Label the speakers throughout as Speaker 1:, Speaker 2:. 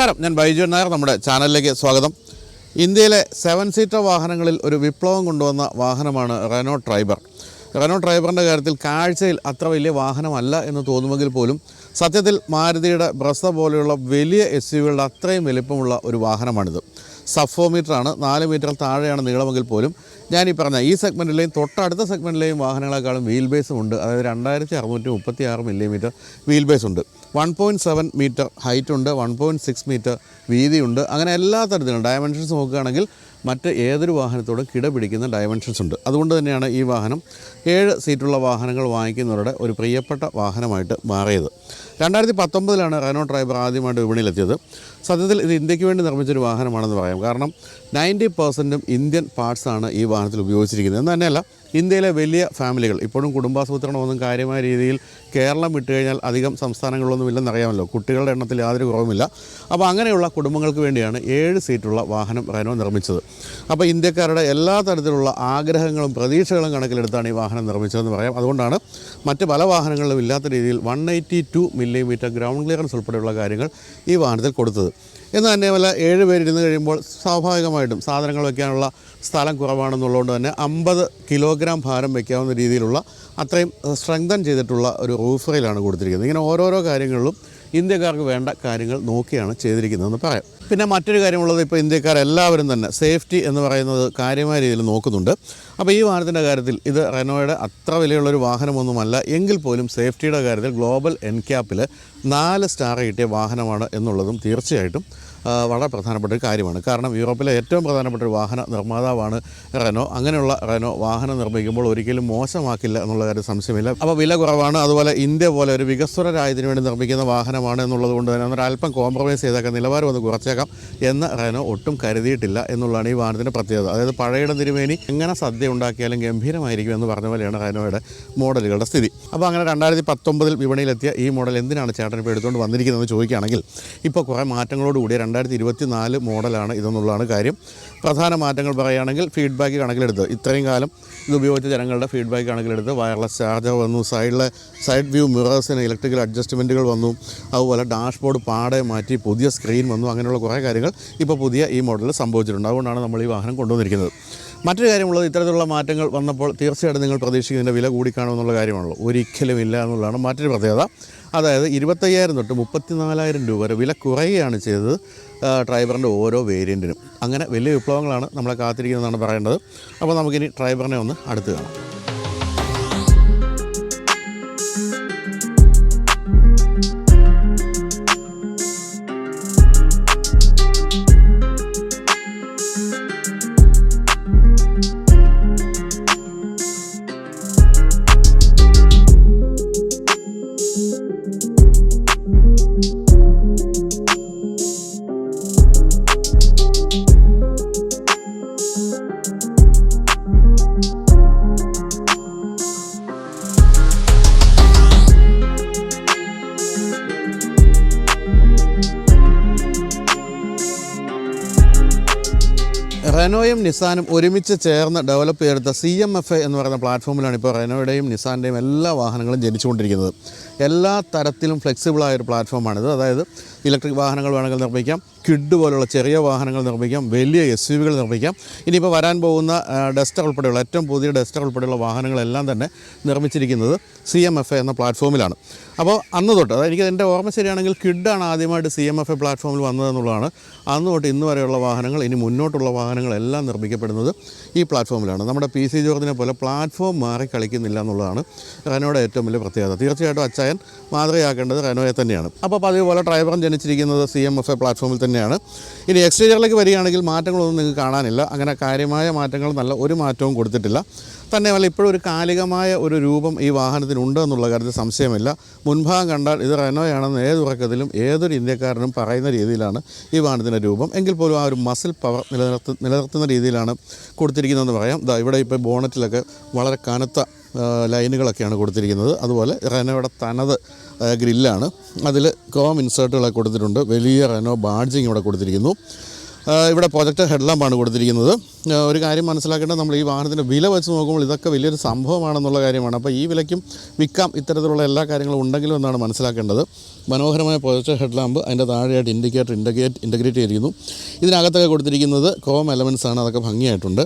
Speaker 1: നമസ്കാരം. ഞാൻ ബൈജു നായർ. നമ്മുടെ ചാനലിലേക്ക് സ്വാഗതം. ഇന്ത്യയിലെ സെവൻ സീറ്റർ വാഹനങ്ങളിൽ ഒരു വിപ്ലവം കൊണ്ടുവന്ന വാഹനമാണ് റെനോ ട്രൈബർ റെനോ ട്രൈബറിന്റെ കാര്യത്തിൽ കാഴ്ചയിൽ അത്ര വലിയ വാഹനമല്ല എന്ന് തോന്നുമെങ്കിൽ പോലും സത്യത്തിൽ മാരുതിയുടെ ബ്രസ പോലെയുള്ള വലിയ എസ് യു വികളുടെ അത്രയും വലിപ്പമുള്ള ഒരു വാഹനമാണിത്. സഫോ മീറ്ററാണ് നാല് മീറ്റർ താഴെയാണ് നീളമെങ്കിൽ പോലും ഞാൻ ഈ പറഞ്ഞ ഈ സെഗ്മെന്റിലെയും തൊട്ടടുത്ത സെഗ്മെന്റിലെയും വാഹനങ്ങളെക്കാളും വീൽ ബേസും ഉണ്ട്. അതായത് രണ്ടായിരത്തി അറുന്നൂറ്റി മുപ്പത്തി ആറ് മില്ലിമീറ്റർ വീൽ ബേസ് ഉണ്ട്. One point seven metre height ഉണ്ട് വൺ പോയിന്റ് സിക്സ് മീറ്റർ വീതിയുണ്ട്. അങ്ങനെ എല്ലാ തരത്തിലും ഡയമെൻഷൻസ് നോക്കുകയാണെങ്കിൽ മറ്റ് ഏതൊരു വാഹനത്തോടും കിടപിടിക്കുന്ന ഡയമെൻഷൻസ് ഉണ്ട്. അതുകൊണ്ട് തന്നെയാണ് ഈ വാഹനം ഏഴ് സീറ്റുള്ള വാഹനങ്ങൾ വാങ്ങിക്കുന്നവരുടെ ഒരു പ്രിയപ്പെട്ട വാഹനമായിട്ട് മാറിയത്. രണ്ടായിരത്തി പത്തൊമ്പതിലാണ് റെനോ ഡ്രൈവർ ആദ്യമായിട്ട് വിപണിയിലെത്തിയത്. സത്യത്തിൽ ഇത് ഇന്ത്യയ്ക്ക് വേണ്ടി നിർമ്മിച്ചൊരു വാഹനമാണെന്ന് പറയാം. കാരണം നയന്റി പെർസെന്റും ഇന്ത്യൻ പാർട്സാണ് ഈ വാഹനത്തിൽ ഉപയോഗിച്ചിരിക്കുന്നത്. എന്ന് തന്നെയല്ല ഇന്ത്യയിലെ വലിയ ഫാമിലികൾ ഇപ്പോഴും കുടുംബാസൂത്രണമൊന്നും കാര്യമായ രീതിയിൽ കേരളം വിട്ടു കഴിഞ്ഞാൽ അധികം സംസ്ഥാനങ്ങളിലൊന്നും ഇല്ലെന്ന് അറിയാമല്ലോ. കുട്ടികളുടെ എണ്ണത്തിൽ യാതൊരു കുറവുമില്ല. അപ്പോൾ അങ്ങനെയുള്ള കുടുംബങ്ങൾക്ക് വേണ്ടിയാണ് ഏഴ് സീറ്റുള്ള വാഹനം റെനോ നിർമ്മിച്ചത്. അപ്പോൾ ഇന്ത്യക്കാരുടെ എല്ലാ തരത്തിലുള്ള ആഗ്രഹങ്ങളും പ്രതീക്ഷകളും കണക്കിലെടുത്താണ് ഈ വാഹനം നിർമ്മിച്ചതെന്ന് പറയാം. അതുകൊണ്ടാണ് മറ്റ് പല വാഹനങ്ങളിലും ഇല്ലാത്ത രീതിയിൽ one eighty two millimetre ground clearance ഉൾപ്പെടെയുള്ള കാര്യങ്ങൾ ഈ വാഹനത്തിൽ കൊടുത്തത്. എന്ന് തന്നെയുമല്ല ഏഴ് പേരിരുന്ന് കഴിയുമ്പോൾ സ്വാഭാവികമായിട്ടും സാധനങ്ങൾ വയ്ക്കാനുള്ള സ്ഥലം കുറവാണെന്നുള്ളതുകൊണ്ട് തന്നെ അമ്പത് കിലോഗ്രാം ഭാരം വയ്ക്കാവുന്ന രീതിയിലുള്ള അത്രയും സ്ട്രെങ്തൻ ചെയ്തിട്ടുള്ള ഒരു റൂഫ് റൈലാണ് കൊടുത്തിരിക്കുന്നത്. ഇങ്ങനെ ഓരോരോ കാര്യങ്ങളിലും ഇന്ത്യക്കാർക്ക് വേണ്ട കാര്യങ്ങൾ നോക്കിയാണ് ചെയ്തിരിക്കുന്നതെന്ന് പറയാം. പിന്നെ മറ്റൊരു കാര്യമുള്ളത് ഇപ്പോൾ ഇന്ത്യക്കാരെല്ലാവരും തന്നെ സേഫ്റ്റി എന്ന് പറയുന്നത് കാര്യമായ രീതിയിൽ നോക്കുന്നുണ്ട്. അപ്പോൾ ഈ വാഹനത്തിന്റെ കാര്യത്തിൽ ഇത് റെനോയുടെ അത്ര വിലയുള്ളൊരു വാഹനമൊന്നുമല്ല. എങ്കിൽ പോലും സേഫ്റ്റിയുടെ കാര്യത്തിൽ ഗ്ലോബൽ എൻക്യാപ്പിൽ നാല് സ്റ്റാർ കിട്ടിയ വാഹനമാണ് എന്നുള്ളതും തീർച്ചയായിട്ടും വളരെ പ്രധാനപ്പെട്ട ഒരു കാര്യമാണ്. കാരണം യൂറോപ്പിലെ ഏറ്റവും പ്രധാനപ്പെട്ട ഒരു വാഹന നിർമ്മാതാവാണ് റെനോ. അങ്ങനെയുള്ള റെനോ വാഹനം നിർമ്മിക്കുമ്പോൾ ഒരിക്കലും മോശമാക്കില്ല എന്നുള്ള കാര്യം സംശയമില്ല. അപ്പോൾ വില കുറവാണ്. അതുപോലെ ഇന്ത്യ പോലെ ഒരു വികസ്വര രാജ്യത്തിന് വേണ്ടി നിർമ്മിക്കുന്ന വാഹനമാണ് എന്നുള്ളത് കൊണ്ട് തന്നെ അല്പം കോംപ്രമൈസ് ചെയ്തേക്കാം നിലവാരം ഒന്ന് കുറച്ചേക്കാം എന്ന് റെനോ ഒട്ടും കരുതിയിട്ടില്ല എന്നുള്ളതാണ് ഈ വാഹനത്തിന്റെ പ്രത്യേകത. അതായത് പഴയുടെ തിരുമേനി എങ്ങനെ സദ്യ ഉണ്ടാക്കിയാലും ഗംഭീരമായിരിക്കും എന്ന് പറഞ്ഞ പോലെയാണ് റെനോയുടെ മോഡലുകളുടെ സ്ഥിതി. അപ്പോൾ അങ്ങനെ രണ്ടായിരത്തി പത്തൊമ്പതിൽ വിപണിയിലെത്തിയ ഈ മോഡൽ എന്തിനാണ് ചേട്ടൻ ഇപ്പോൾ എടുത്തുകൊണ്ട് വന്നിരിക്കുന്നതെന്ന് ചോദിക്കുകയാണെങ്കിൽ ഇപ്പോൾ കുറേ മാറ്റങ്ങളോടുകൂടി രണ്ടായിരത്തി ഇരുപത്തി നാല് മോഡലാണ് ഇതെന്നുള്ളതാണ് കാര്യം. പ്രധാന മാറ്റങ്ങൾ പറയുകയാണെങ്കിൽ ഫീഡ്ബാക്ക് കണക്കിലെടുത്ത്. ഇത്രയും കാലം ഇത് ഉപയോഗിച്ച ജനങ്ങളുടെ ഫീഡ്ബാക്ക് കണക്കിലെടുത്ത് വയർലെസ് ചാർജർ വന്നു സൈഡിലെ സൈഡ് വ്യൂ മിറേഴ്സിന് ഇലക്ട്രിക്കൽ അഡ്ജസ്റ്റ്മെന്റുകൾ വന്നു അതുപോലെ ഡാഷ്ബോർഡ് പാടെ മാറ്റി പുതിയ സ്ക്രീൻ വന്നു അങ്ങനെയുള്ള കുറേ കാര്യങ്ങൾ ഇപ്പോൾ പുതിയ ഈ മോഡലിൽ സംഭവിച്ചിട്ടുണ്ട്. അതുകൊണ്ടാണ് നമ്മൾ ഈ വാഹനം കൊണ്ടുവന്നിരിക്കുന്നത്. മറ്റൊരു കാര്യമുള്ളത് ഇത്തരത്തിലുള്ള മാറ്റങ്ങൾ വന്നപ്പോൾ തീർച്ചയായിട്ടും നിങ്ങൾ പ്രതീക്ഷിക്കുന്നതിന്റെ വില കൂടിക്കാണുമെന്നുള്ള കാര്യമാണല്ലോ. ഒരിക്കലും ഇല്ല എന്നുള്ളതാണ് മറ്റൊരു പ്രത്യേകത. അതായത് ഇരുപത്തയ്യായിരം തൊട്ട് മുപ്പത്തിനാലായിരം രൂപ വരെ വില കുറയുകയാണ് ചെയ്തത് ഡ്രൈവറിന്റെ ഓരോ വേരിയന്റിനും. അങ്ങനെ വലിയ വിപ്ലവങ്ങളാണ് നമ്മളെ കാത്തിരിക്കുന്നതെന്നാണ് പറയേണ്ടത്. അപ്പോൾ നമുക്കിനി ഡ്രൈവറിനെ ഒന്ന് അടുത്ത് കാണാം. റെനോയും നിസാനും ഒരുമിച്ച് ചേർന്ന് ഡെവലപ്പ് ചെയ്തെടുത്ത സി എം എഫ് എ എന്ന് പറയുന്ന പ്ലാറ്റ്ഫോമിലാണ് ഇപ്പോൾ റെനോയുടെയും നിസാന്റെയും എല്ലാ വാഹനങ്ങളും ജനിച്ചുകൊണ്ടിരിക്കുന്നത്. എല്ലാ തരത്തിലും ഫ്ലെക്സിബിളായ ഒരു പ്ലാറ്റ്ഫോമാണിത്. അതായത് ഇലക്ട്രിക് വാഹനങ്ങൾ വേണമെങ്കിൽ നിർമ്മിക്കാം. കിഡ് പോലുള്ള ചെറിയ വാഹനങ്ങൾ നിർമ്മിക്കാം വലിയ എസ് യു വികൾ നിർമ്മിക്കാം. ഇനിയിപ്പോൾ വരാൻ പോകുന്ന ഡസ്റ്റർ ഉൾപ്പെടെയുള്ള ഏറ്റവും പുതിയ ഡസ്റ്റർ ഉൾപ്പെടെയുള്ള വാഹനങ്ങളെല്ലാം തന്നെ നിർമ്മിച്ചിരിക്കുന്നത് സി എം എഫ് എ എന്ന പ്ലാറ്റ്ഫോമിലാണ്. അപ്പോൾ അന്ന് തൊട്ട് അതായത് എനിക്ക് എന്റെ ഓർമ്മ ശരിയാണെങ്കിൽ കിഡാണ് ആദ്യമായിട്ട് സി എം എഫ് എ പ്ലാറ്റ്ഫോമിൽ വന്നതെന്നുള്ളതാണ്. അന്ന് തൊട്ട് ഇന്ന് വരെയുള്ള വാഹനങ്ങൾ ഇനി മുന്നോട്ടുള്ള വാഹനങ്ങളെല്ലാം നിർമ്മിക്കപ്പെടുന്നത് ഈ പ്ലാറ്റ്ഫോമിലാണ്. നമ്മുടെ പി സി ജോർജിനെ പോലെ പ്ലാറ്റ്ഫോം മാറി കളിക്കുന്നില്ല എന്നുള്ളതാണ് റെനോയുടെ ഏറ്റവും വലിയ പ്രത്യേകത. തീർച്ചയായിട്ടും അച്ചായൻ മാതൃകയാക്കേണ്ടത് റെനോയെ തന്നെയാണ്. അപ്പോൾ അതേപോലെ പോലെ ഡ്രൈവറും ജനിച്ചിരിക്കുന്നത് സി എം എഫ് എ പ്ലാറ്റ്ഫോമിൽ തന്നെയാണ്. ഇനി എക്സ്റ്റീരിയറിലേക്ക് വരികയാണെങ്കിൽ മാറ്റങ്ങളൊന്നും നിങ്ങൾക്ക് കാണാനില്ല. അങ്ങനെ കാര്യമായ മാറ്റങ്ങൾ നല്ല ഒരു മാറ്റവും കൊടുത്തിട്ടില്ല. തന്നെയല്ല ഇപ്പോഴും ഒരു കാലികമായ ഒരു രൂപം ഈ വാഹനത്തിനുണ്ട് എന്നുള്ള കാര്യത്തിൽ സംശയമില്ല. മുൻഭാഗം കണ്ടാൽ ഇത് റെനോയാണെന്ന് ഏത് ഉറക്കത്തിലും ഏതൊരു ഇന്ത്യക്കാരനും പറയുന്ന രീതിയിലാണ് ഈ വാഹനത്തിന്റെ രൂപം. എങ്കിൽ പോലും ആ ഒരു മസിൽ പവർ നിലനിർത്ത നിലനിർത്തുന്ന രീതിയിലാണ് കൊടുത്തിരിക്കുന്നതെന്ന് പറയാം. ദാ ഇവിടെ ഇപ്പോൾ ബോണറ്റിലൊക്കെ വളരെ കനത്ത ലൈനുകളൊക്കെയാണ് കൊടുത്തിരിക്കുന്നത്. അതുപോലെ റെനോയുടെ തനത് ഗ്രില്ലാണ്. അതിൽ കോം ഇൻസേർട്ടുകളൊക്കെ കൊടുത്തിട്ടുണ്ട്. വലിയ റെനോ ബാഡ്ജിങ് ഇവിടെ കൊടുത്തിരിക്കുന്നു. ഇവിടെ പ്രൊജക്ട് ഹെഡ്ലാമ്പാണ് കൊടുത്തിരിക്കുന്നത്. ഒരു കാര്യം മനസ്സിലാക്കേണ്ടത് നമ്മൾ ഈ വാഹനത്തിന്റെ വില വെച്ച് നോക്കുമ്പോൾ ഇതൊക്കെ വലിയൊരു സംഭവമാണെന്നുള്ള കാര്യമാണ്. അപ്പോൾ ഈ വിലയ്ക്കും വിൽക്കാം ഇത്തരത്തിലുള്ള എല്ലാ കാര്യങ്ങളും ഉണ്ടെങ്കിലും എന്നാണ് മനസ്സിലാക്കേണ്ടത്. മനോഹരമായ പ്രൊജക്റ്റ് ഹെഡ്ലാമ്പ് അതിന്റെ താഴെയായിട്ട് ഇൻഡിക്കേറ്റർ ഇൻഡിക്കേറ്റ് ഇന്റഗ്രേറ്റ് ചെയ്തിരിക്കുന്നു. ഇതിനകത്തൊക്കെ കൊടുത്തിരിക്കുന്നത് കോം എലമെൻസ് ആണ്. അതൊക്കെ ഭംഗിയായിട്ടുണ്ട്.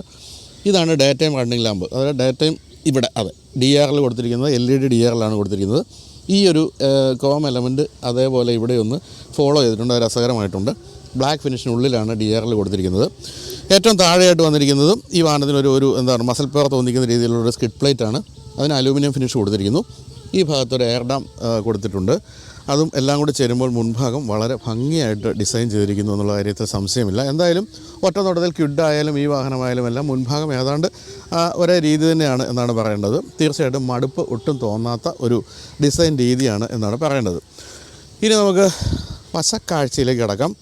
Speaker 1: ഇതാണ് ഡേ ടൈം റണ്ണിംഗ് ലാമ്പ് അതായത് ഡേ ടൈം ഇവിടെ അതെ ഡി ആറിൽ കൊടുത്തിരിക്കുന്നത് എൽ ഇ ഡി ഡി ആറിലാണ് കൊടുത്തിരിക്കുന്നത്. ഈ ഒരു കോം എലമെന്റ് അതേപോലെ ഇവിടെ ഒന്ന് ഫോളോ ചെയ്തിട്ടുണ്ട് രസകരമായിട്ടുണ്ട്. ബ്ലാക്ക് ഫിനിഷിനുള്ളിലാണ് ഡി ആറിൽ കൊടുത്തിരിക്കുന്നത്. ഏറ്റവും താഴെയായിട്ട് വന്നിരിക്കുന്നതും ഈ വാഹനത്തിനൊരു ഒരു എന്താണ് മസൽ പേർ തോന്നിക്കുന്ന രീതിയിലുള്ള ഒരു സ്കിഡ് പ്ലേറ്റ് ആണ്. അതിന് അലൂമിനിയം ഫിനിഷ് കൊടുത്തിരിക്കുന്നു. ഈ ഭാഗത്തൊരു എയർ ഡാം കൊടുത്തിട്ടുണ്ട്. അതും എല്ലാം കൂടി ചേരുമ്പോൾ മുൻഭാഗം വളരെ ഭംഗിയായിട്ട് ഡിസൈൻ ചെയ്തിരിക്കുന്നു എന്നുള്ള കാര്യത്തിൽ സംശയമില്ല. എന്തായാലും ഒറ്റ നോട്ടത്തിൽ ആയാലും ഈ വാഹനമായാലും എല്ലാം മുൻഭാഗം ഏതാണ്ട് ഒരേ രീതി തന്നെയാണ് എന്നാണ് പറയേണ്ടത്. തീർച്ചയായിട്ടും മടുപ്പ് ഒട്ടും തോന്നാത്ത ഒരു ഡിസൈൻ രീതിയാണ് എന്നാണ് പറയേണ്ടത്. ഇനി നമുക്ക് വശക്കാഴ്ചയിലേക്ക് കിടക്കാം.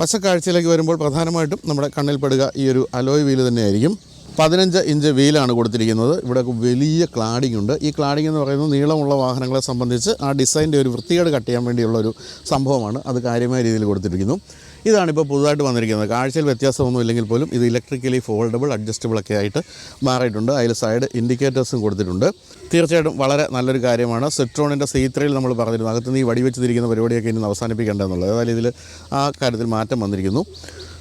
Speaker 1: വശക്കാഴ്ചയിലേക്ക് വരുമ്പോൾ പ്രധാനമായിട്ടും നമ്മുടെ കണ്ണിൽപ്പെടുക ഈ ഒരു അലോയ് വീൽ തന്നെയായിരിക്കും. പതിനഞ്ച് ഇഞ്ച് വീലാണ് കൊടുത്തിരിക്കുന്നത്. ഇവിടെ വലിയ ക്ലാഡിംഗ് ഉണ്ട്. ഈ ക്ലാഡിംഗ് എന്ന് പറയുന്നത് നീളമുള്ള വാഹനങ്ങളെ സംബന്ധിച്ച് ആ ഡിസൈന്റെ ഒരു വൃത്തികേട് കട്ട് ചെയ്യാൻ വേണ്ടിയുള്ള ഒരു സംഭവമാണ്. അത് കാര്യമായ രീതിയിൽ കൊടുത്തിരിക്കുന്നു. ഇതാണിപ്പോൾ പുതുതായിട്ട് വന്നിരിക്കുന്നത്. കാഴ്ചയിൽ വ്യത്യാസമൊന്നും ഇല്ലെങ്കിൽ പോലും ഇത് ഇലക്ട്രിക്കലി ഫോൾഡബിൾ അഡ്ജസ്റ്റബിൾ ഒക്കെ ആയിട്ട് മാറിയിട്ടുണ്ട്. അതിൽ സൈഡ് ഇൻഡിക്കേറ്റേഴ്സും കൊടുത്തിട്ടുണ്ട്. തീർച്ചയായിട്ടും വളരെ നല്ലൊരു കാര്യമാണ്. സെട്രോണിന്റെ സി ത്രീയിൽ നമ്മൾ പറഞ്ഞിരുന്നു. അകത്ത് നീ വടിവെച്ച് തിരിക്കുന്ന പരിപാടിയൊക്കെ ഇനി അവസാനിപ്പിക്കേണ്ടതെന്നുള്ളത്. അതായത് ഇതിൽ ആ കാര്യത്തിൽ മാറ്റം വന്നിരിക്കുന്നു.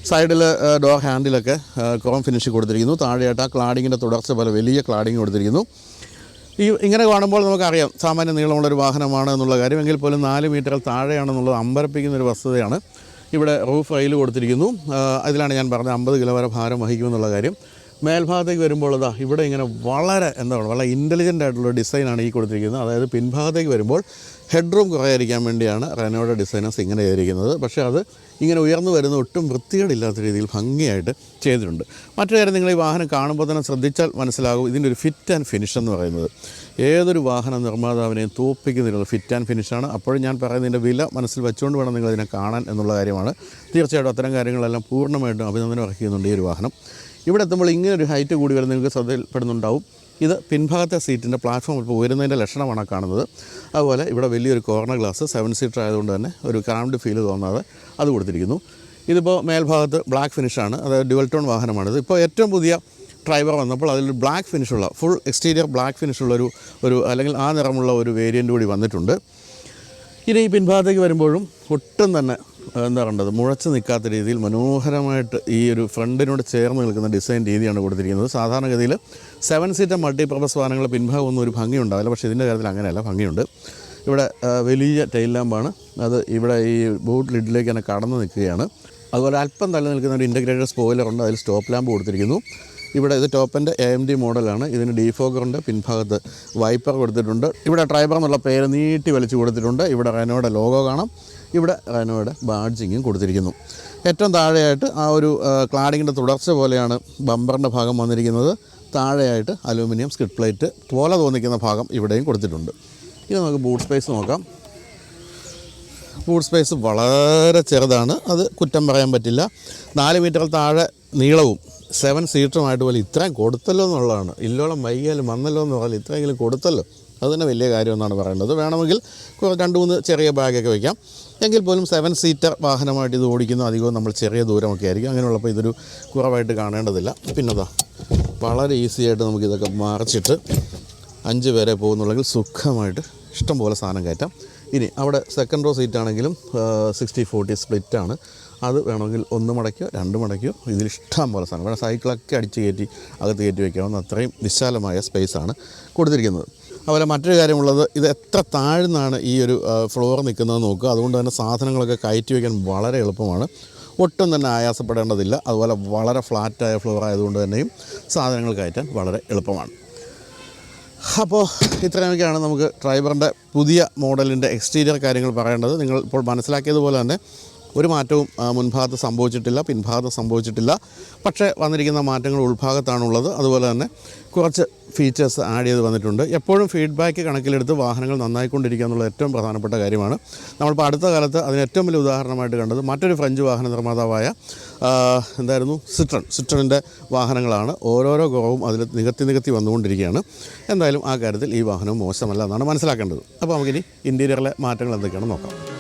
Speaker 1: സൈഡിൽ ഡോർ ഹാൻഡിലൊക്കെ ക്രോം ഫിനിഷ് കൊടുത്തിരിക്കുന്നു. താഴെയായിട്ട് ആ ക്ലാഡിങ്ങിന്റെ തുടർച്ച പോലെ വലിയ ക്ലാഡിങ് കൊടുത്തിരിക്കുന്നു. ഈ ഇങ്ങനെ കാണുമ്പോൾ നമുക്കറിയാം സാമാന്യ നീളമുള്ളൊരു വാഹനമാണ് എന്നുള്ള കാര്യം. എങ്കിൽ പോലും നാല് മീറ്ററിൽ താഴെയാണെന്നുള്ളത് അമ്പരപ്പിക്കുന്ന ഒരു വസ്തുതയാണ്. ഇവിടെ റൂഫ് റെയിൽ കൊടുത്തിരിക്കുന്നു. അതിലാണ് ഞാൻ പറഞ്ഞത് അമ്പത് കിലോ വരെ ഭാരം വഹിക്കുമെന്നുള്ള കാര്യം. മേൽഭാഗത്തേക്ക് വരുമ്പോൾ ഇതാ ഇവിടെ ഇങ്ങനെ വളരെ എന്താ പറയുക വളരെ ഇന്റലിജന്റ് ആയിട്ടുള്ള ഡിസൈനാണ് ഈ കൊടുത്തിരിക്കുന്നത്. അതായത് പിൻഭാഗത്തേക്ക് വരുമ്പോൾ ഹെഡ് റൂം കുറയാതിരിക്കാൻ വേണ്ടിയാണ് റെനോയുടെ ഡിസൈനേഴ്സ് ഇങ്ങനെ ചെയ്തിരിക്കുന്നത്. പക്ഷേ അത് ഇങ്ങനെ ഉയർന്നു വരുന്ന ഒട്ടും വൃത്തികേടില്ലാത്ത രീതിയിൽ ഭംഗിയായിട്ട് ചെയ്തിട്ടുണ്ട്. മറ്റൊരു കാര്യം നിങ്ങൾ ഈ വാഹനം കാണുമ്പോൾ തന്നെ ശ്രദ്ധിച്ചാൽ മനസ്സിലാകും. ഇതിന്റെ ഒരു ഫിറ്റ് ആൻഡ് ഫിനിഷ് എന്ന് പറയുന്നത്. ഏതൊരു വാഹന നിർമ്മാതാവിനെയും തോപ്പിക്കുന്നതിനുള്ള ഫിറ്റ് ആൻഡ് ഫിനിഷാണ് അപ്പോഴും ഞാൻ പറയുന്നതിന്റെ വില മനസ്സിൽ വെച്ചുകൊണ്ട് വേണം നിങ്ങൾ ഇതിനെ കാണാൻ എന്നുള്ള കാര്യമാണ്. തീർച്ചയായിട്ടും അത്തരം കാര്യങ്ങളെല്ലാം പൂർണമായിട്ടും അഭിനന്ദനം അർഹിക്കുന്നുണ്ട് ഈ ഒരു വാഹനം. ഇവിടെ എത്തുമ്പോൾ ഇങ്ങനെ ഒരു ഹൈറ്റ് കൂടി വരുന്ന നിങ്ങൾക്ക് ശ്രദ്ധയിൽപ്പെടുന്നുണ്ടാവും. ഇത് പിൻഭാഗത്തെ സീറ്റിന്റെ പ്ലാറ്റ്ഫോം ഇപ്പോൾ ഉയരുന്നതിന്റെ ലക്ഷണമാണ് കാണുന്നത്. അതുപോലെ ഇവിടെ വലിയൊരു കോർണർ ഗ്ലാസ് സെവൻ സീറ്റർ ആയതുകൊണ്ട് തന്നെ ഒരു ക്രാംഡ് ഫീൽ തോന്നാതെ അത് കൊടുത്തിരിക്കുന്നു. ഇതിപ്പോൾ മേൽഭാഗത്ത് ബ്ലാക്ക് ഫിനിഷാണ് അതായത് ഡ്യുവൽ ടോൺ വാഹനമാണിത്. ഇപ്പോൾ ഏറ്റവും പുതിയ ഡ്രൈവർ വന്നപ്പോൾ അതിൽ ബ്ലാക്ക് ഫിനിഷുള്ള ഫുൾ എക്സ്റ്റീരിയർ ബ്ലാക്ക് ഫിനിഷുള്ള ഒരു ഒരു അല്ലെങ്കിൽ ആ നിറമുള്ള ഒരു വേരിയന്റ് കൂടി വന്നിട്ടുണ്ട്. ഇനി ഈ പിൻഭാഗത്തേക്ക് വരുമ്പോഴും ഒട്ടും തന്നെ എന്താ പറയേണ്ടത് മുഴച്ച് നിൽക്കാത്ത രീതിയിൽ മനോഹരമായിട്ട് ഈ ഒരു ഫ്രണ്ടിനോട് ചേർന്ന് നിൽക്കുന്ന ഡിസൈൻ രീതിയാണ് കൊടുത്തിരിക്കുന്നത്. സാധാരണഗതിയിൽ സെവൻ സീറ്റർ മൾട്ടിപർപ്പസ് വാഹനങ്ങൾ പിൻഭാഗം ഒന്നും ഒരു ഭംഗി ഉണ്ടാവില്ല പക്ഷേ ഇതിന്റെ കാര്യത്തിൽ അങ്ങനെയല്ല ഭംഗിയുണ്ട്. ഇവിടെ വലിയ ടൈൽ ലാമ്പാണ് അത് ഇവിടെ ഈ ബൂട്ട് ലിഡിലേക്ക് തന്നെ കടന്നു നിൽക്കുകയാണ്. അതുപോലെ അല്പം തള്ളി നിൽക്കുന്ന ഒരു ഇന്റഗ്രേറ്റഡ് സ്പോയിലർ ഉണ്ട് അതിൽ സ്റ്റോപ്പ് ലാമ്പ് കൊടുത്തിരിക്കുന്നു. ഇവിടെ ഇത് ടോപ്പിന്റെ എ എം ഡി മോഡലാണ് ഇതിന് ഡീഫോഗറിന്റെ പിൻഭാഗത്ത് വൈപ്പർ കൊടുത്തിട്ടുണ്ട്. ഇവിടെ ട്രൈബർ എന്നുള്ള പേര് നീട്ടി വലിച്ചു കൊടുത്തിട്ടുണ്ട്. ഇവിടെ റെനോയുടെ ലോഗോ കാണാം. ഇവിടെ റെനോയുടെ ബാഡ്ജിങ്ങും കൊടുത്തിരിക്കുന്നു. ഏറ്റവും താഴെയായിട്ട് ആ ഒരു ക്ലാഡിങ്ങിന്റെ തുടർച്ച പോലെയാണ് ബമ്പറിന്റെ ഭാഗം വന്നിരിക്കുന്നത്. താഴെയായിട്ട് അലൂമിനിയം സ്കിഡ് പ്ലേറ്റ് പോലെ തോന്നിക്കുന്ന ഭാഗം ഇവിടെയും കൊടുത്തിട്ടുണ്ട്. ഇനി നമുക്ക് ബൂട്ട് സ്പേസ് നോക്കാം. ബൂട്ട് സ്പേസ് വളരെ ചെറുതാണ്. അത് കുറ്റം പറയാൻ പറ്റില്ല. നാല് മീറ്റർ താഴെ നീളവും സെവൻ സീറ്ററുമായിട്ട് പോലെ ഇത്രയും കൊടുത്തല്ലോ എന്നുള്ളതാണ്. ഇല്ലോളം വൈകിയാലും വന്നല്ലോ എന്ന് പറഞ്ഞാൽ ഇത്രയെങ്കിലും കൊടുത്തല്ലോ. അത് തന്നെ വലിയ കാര്യമെന്നാണ് പറയുന്നത് വേണമെങ്കിൽ രണ്ട് മൂന്ന് ചെറിയ ബാഗൊക്കെ വയ്ക്കാം എങ്കിൽ പോലും സെവൻ സീറ്റർ വാഹനമായിട്ട് ഇത് ഓടിക്കുന്ന അധികവും നമ്മൾ ചെറിയ ദൂരമൊക്കെ ആയിരിക്കും. അങ്ങനെയുള്ളപ്പോൾ ഇതൊരു കുറവായിട്ട് കാണേണ്ടതില്ല. പിന്നെതാ വളരെ ഈസി ആയിട്ട് നമുക്കിതൊക്കെ മറിച്ചിട്ട് അഞ്ച് പേരെ പോകുന്നുള്ളെങ്കിൽ സുഖമായിട്ട് ഇഷ്ടംപോലെ സാധനം കയറ്റാം. ഇനി അവിടെ സെക്കൻഡ് റോ സീറ്റ് ആണെങ്കിലും സിക്സ്റ്റി ഫോർട്ടി സ്പ്ലിറ്റാണ് അത് വേണമെങ്കിൽ ഒന്ന് മടക്കോ രണ്ട് മടക്കോ ഇതിൽ ഇഷ്ടം പോലെ സാധനം. വേണം സൈക്കിളൊക്കെ അടിച്ച് കയറ്റി അകത്ത് കയറ്റി വയ്ക്കാവുന്ന അത്രയും വിശാലമായ സ്പേസാണ് കൊടുത്തിരിക്കുന്നത്. അതുപോലെ മറ്റൊരു കാര്യമുള്ളത് ഇത് എത്ര താഴ്ന്നാണ് ഈ ഒരു ഫ്ലോർ നിൽക്കുന്നത് നോക്കുക. അതുകൊണ്ട് തന്നെ സാധനങ്ങളൊക്കെ കയറ്റി വയ്ക്കാൻ വളരെ എളുപ്പമാണ്. ഒട്ടും തന്നെ ആയാസപ്പെടേണ്ടതില്ല. അതുപോലെ വളരെ ഫ്ലാറ്റായ ഫ്ലോർ ആയതുകൊണ്ട് തന്നെയും സാധനങ്ങൾ കയറ്റാൻ വളരെ എളുപ്പമാണ്. അപ്പോൾ ഇത്രയൊക്കെയാണ് നമുക്ക് ഡ്രൈവറിന്റെ പുതിയ മോഡലിന്റെ എക്സ്റ്റീരിയർ കാര്യങ്ങൾ പറയേണ്ടത്. നിങ്ങൾ ഇപ്പോൾ മനസ്സിലാക്കിയതുപോലെ തന്നെ ഒരു മാറ്റവും മുൻഭാഗത്ത് സംഭവിച്ചിട്ടില്ല പിൻഭാഗത്ത് സംഭവിച്ചിട്ടില്ല. പക്ഷേ വന്നിരിക്കുന്ന മാറ്റങ്ങൾ ഉൾഭാഗത്താണുള്ളത്. അതുപോലെ തന്നെ കുറച്ച് ഫീച്ചേഴ്സ് ആഡ് ചെയ്ത് വന്നിട്ടുണ്ട്. എപ്പോഴും ഫീഡ്ബാക്ക് കണക്കിലെടുത്ത് വാഹനങ്ങൾ നന്നായിക്കൊണ്ടിരിക്കുക എന്നുള്ളത് ഏറ്റവും പ്രധാനപ്പെട്ട കാര്യമാണ്. നമ്മളിപ്പോൾ അടുത്ത കാലത്ത് അതിന് ഏറ്റവും വലിയ ഉദാഹരണമായിട്ട് കണ്ടത് മറ്റൊരു ഫ്രഞ്ച് വാഹന നിർമ്മാതാവായ എന്തായിരുന്നു? സിട്രൺ സിട്രണിന്റെ വാഹനങ്ങളാണ്. ഓരോരോ ഗോവും അതിൽ നികത്തി നികത്തി വന്നുകൊണ്ടിരിക്കുകയാണ്. എന്തായാലും ആ കാര്യത്തിൽ ഈ വാഹനം മോശമല്ല എന്നാണ് മനസ്സിലാക്കേണ്ടത്. അപ്പോൾ നമുക്കിനി ഇന്റീരിയറിലെ മാറ്റങ്ങൾ എന്തൊക്കെയാണെന്ന് നോക്കാം.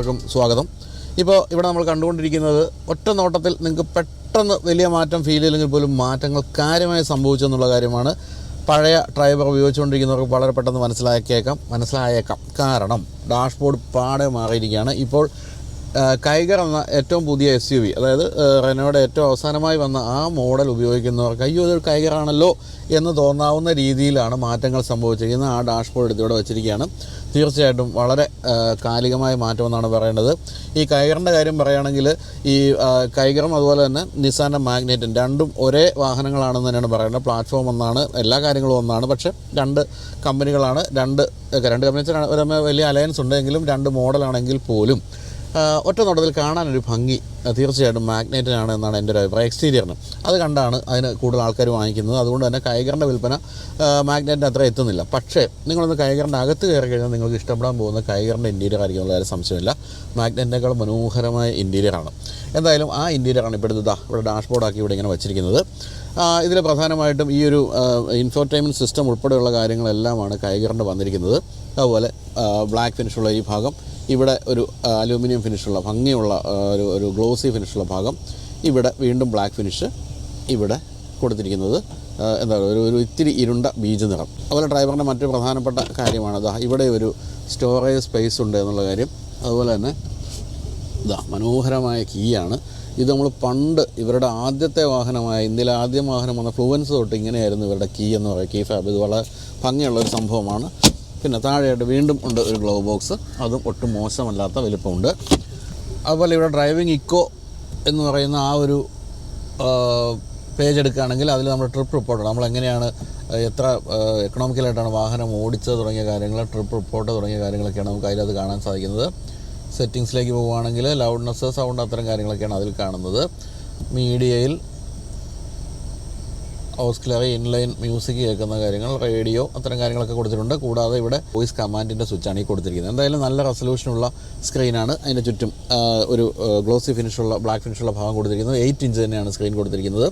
Speaker 1: എല്ലാവർക്കും സ്വാഗതം. ഇപ്പോൾ ഇവിടെ നമ്മൾ കണ്ടുകൊണ്ടിരിക്കുന്നത് ഒറ്റ നോട്ടത്തിൽ നിങ്ങൾക്ക് പെട്ടെന്ന് വലിയ മാറ്റം ഫീൽ ചെയ്യില്ലെങ്കിൽ പോലും മാറ്റങ്ങൾ കാര്യമായി സംഭവിച്ചെന്നുള്ള കാര്യമാണ് പഴയ ഡ്രൈവർ ഉപയോഗിച്ചുകൊണ്ടിരിക്കുന്നവർക്ക് വളരെ പെട്ടെന്ന് മനസ്സിലാക്കിയേക്കാം മനസ്സിലായേക്കാം. കാരണം ഡാഷ്ബോർഡ് പാടെ മാറിയിരിക്കുകയാണ്. ഇപ്പോൾ കൈഗർ എന്ന ഏറ്റവും പുതിയ എസ് യു വി അതായത് റെനോയുടെ ഏറ്റവും അവസാനമായി വന്ന ആ മോഡൽ ഉപയോഗിക്കുന്നവർക്ക് അയ്യോ ഇതൊരു കൈഗറാണല്ലോ എന്ന് തോന്നാവുന്ന രീതിയിലാണ് മാറ്റങ്ങൾ സംഭവിച്ചിരിക്കുന്നത്. ആ ഡാഷ്ബോർഡ് എടുത്ത് ഇവിടെ വെച്ചിരിക്കുകയാണ്. തീർച്ചയായിട്ടും വളരെ കാലികമായ മാറ്റമെന്നാണ് പറയേണ്ടത്. ഈ കൈഗറിന്റെ കാര്യം പറയുകയാണെങ്കിൽ ഈ കൈഗറും അതുപോലെ തന്നെ നിസാന്റെ മാഗ്നറ്റും രണ്ടും ഒരേ വാഹനങ്ങളാണെന്ന് തന്നെയാണ് പറയേണ്ടത് പ്ലാറ്റ്ഫോം ഒന്നാണ് എല്ലാ കാര്യങ്ങളും ഒന്നാണ്. പക്ഷേ രണ്ട് കമ്പനികളാണ് രണ്ട് രണ്ട് കമ്പനി വെച്ചാൽ വലിയ അലയൻസ് ഉണ്ടെങ്കിലും രണ്ട് മോഡലാണെങ്കിൽ പോലും ഒറ്റ നോട്ടത്തിൽ കാണാനൊരു ഭംഗി തീർച്ചയായിട്ടും മാഗ്നേറ്റിനാണ് എന്നാണ് എന്റെ ഒരു അഭിപ്രായം. എക്സ്റ്റീരിയറിന്. അത് കണ്ടാണ് അതിന് കൂടുതൽ ആൾക്കാർ വാങ്ങിക്കുന്നത്. അതുകൊണ്ട് തന്നെ കൈകറിന്റെ വിൽപ്പന മാഗ്നറ്റിന് അത്ര എത്തുന്നില്ല. പക്ഷേ നിങ്ങളൊന്ന് കൈകറിന്റെ അകത്ത് കയറി കഴിഞ്ഞാൽ നിങ്ങൾക്ക് ഇഷ്ടപ്പെടാൻ പോകുന്ന കൈകറിന്റെ ഇന്റീരിയർ ആയിരിക്കും എന്നുള്ള സംശയമില്ല. മാഗ്നറ്റിനേക്കാൾ മനോഹരമായ ഇന്റീരിയറാണ് എന്തായാലും ആ ഇന്റീരിയറാണ് ഇപ്പോൾ ഇതാ ഇവിടെ ഡാഷ്ബോർഡാക്കി ഇവിടെ ഇങ്ങനെ വെച്ചിരിക്കുന്നത്. ഇതിൽ പ്രധാനമായിട്ടും ഈ ഒരു ഇൻഫോർടൈൻമെന്റ് സിസ്റ്റം ഉൾപ്പെടെയുള്ള കാര്യങ്ങളെല്ലാമാണ് കൈകറിന്റെ വന്നിരിക്കുന്നത്. അതുപോലെ ബ്ലാക്ക് ഫിനിഷുള്ള ഈ ഭാഗം ഇവിടെ ഒരു അലൂമിനിയം ഫിനിഷുള്ള ഭംഗിയുള്ള ഒരു ഒരു ഗ്ലോസി ഫിനിഷുള്ള ഭാഗം ഇവിടെ വീണ്ടും ബ്ലാക്ക് ഫിനിഷ് ഇവിടെ കൊടുത്തിരിക്കുന്നത് എന്താ ഒരു ഒരു ഇത്തിരി ഇരുണ്ട ബീജ് നിറം. അതുപോലെ ഡ്രൈവറിന്റെ മറ്റൊരു പ്രധാനപ്പെട്ട കാര്യമാണ് ഇതാ ഇവിടെ ഒരു സ്റ്റോറേജ് സ്പേസ് ഉണ്ട് എന്നുള്ള കാര്യം. അതുപോലെ തന്നെ ഇതാ മനോഹരമായ കീയാണ് ഇത് നമ്മൾ പണ്ട് ഇവരുടെ ആദ്യത്തെ വാഹനമായ ഇന്ത്യയിലെ ആദ്യ വാഹനം വന്ന ഫ്ലുവൻസ് തൊട്ട് ഇങ്ങനെയായിരുന്നു ഇവരുടെ കീ എന്ന് പറയുക. കീ ഫാബ് ഇത് വളരെ ഭംഗിയുള്ള ഒരു സംഭവമാണ്. പിന്നെ താഴെയായിട്ട് വീണ്ടും ഉണ്ട് ഒരു ഗ്ലോ ബോക്സ് അതും ഒട്ടും മോശമല്ലാത്ത വലിപ്പമുണ്ട്. അതുപോലെ ഇവിടെ ഡ്രൈവിംഗ് ഇക്കോ എന്ന് പറയുന്ന ആ ഒരു പേജ് എടുക്കുകയാണെങ്കിൽ അതിൽ നമ്മൾ ട്രിപ്പ് റിപ്പോർട്ട് നമ്മൾ എങ്ങനെയാണ് എത്ര എക്കണോമിക്കലായിട്ടാണ് വാഹനം ഓടിച്ചത് തുടങ്ങിയ കാര്യങ്ങൾ ട്രിപ്പ് റിപ്പോർട്ട് തുടങ്ങിയ കാര്യങ്ങളൊക്കെയാണ് നമുക്ക് അതിലത് കാണാൻ സാധിക്കുന്നത്. സെറ്റിങ്സിലേക്ക് പോവുകയാണെങ്കിൽ ലൗഡ്നെസ് സൗണ്ട് അത്തരം കാര്യങ്ങളൊക്കെയാണ് അതിൽ കാണുന്നത്. മീഡിയയിൽ ഓസ്കിലറി ഇൻലൈൻ മ്യൂസിക് കേൾക്കുന്ന കാര്യങ്ങൾ റേഡിയോ അത്തരം കാര്യങ്ങളൊക്കെ കൊടുത്തിട്ടുണ്ട്. കൂടാതെ ഇവിടെ വോയിസ് കമാൻഡിന്റെ സ്വിച്ചാണ് ഈ കൊടുത്തിരിക്കുന്നത്. എന്തായാലും നല്ല റെസൊല്യൂഷനുള്ള സ്ക്രീനാണ് അതിന്റെ ചുറ്റും ഒരു ഗ്ലോസി ഫിനിഷുള്ള ബ്ലാക്ക് ഫിനിഷുള്ള ഭാഗം കൊടുത്തിരിക്കുന്നത്. എയ്റ്റ് ഇഞ്ച് തന്നെയാണ് സ്ക്രീൻ കൊടുത്തിരിക്കുന്നത്.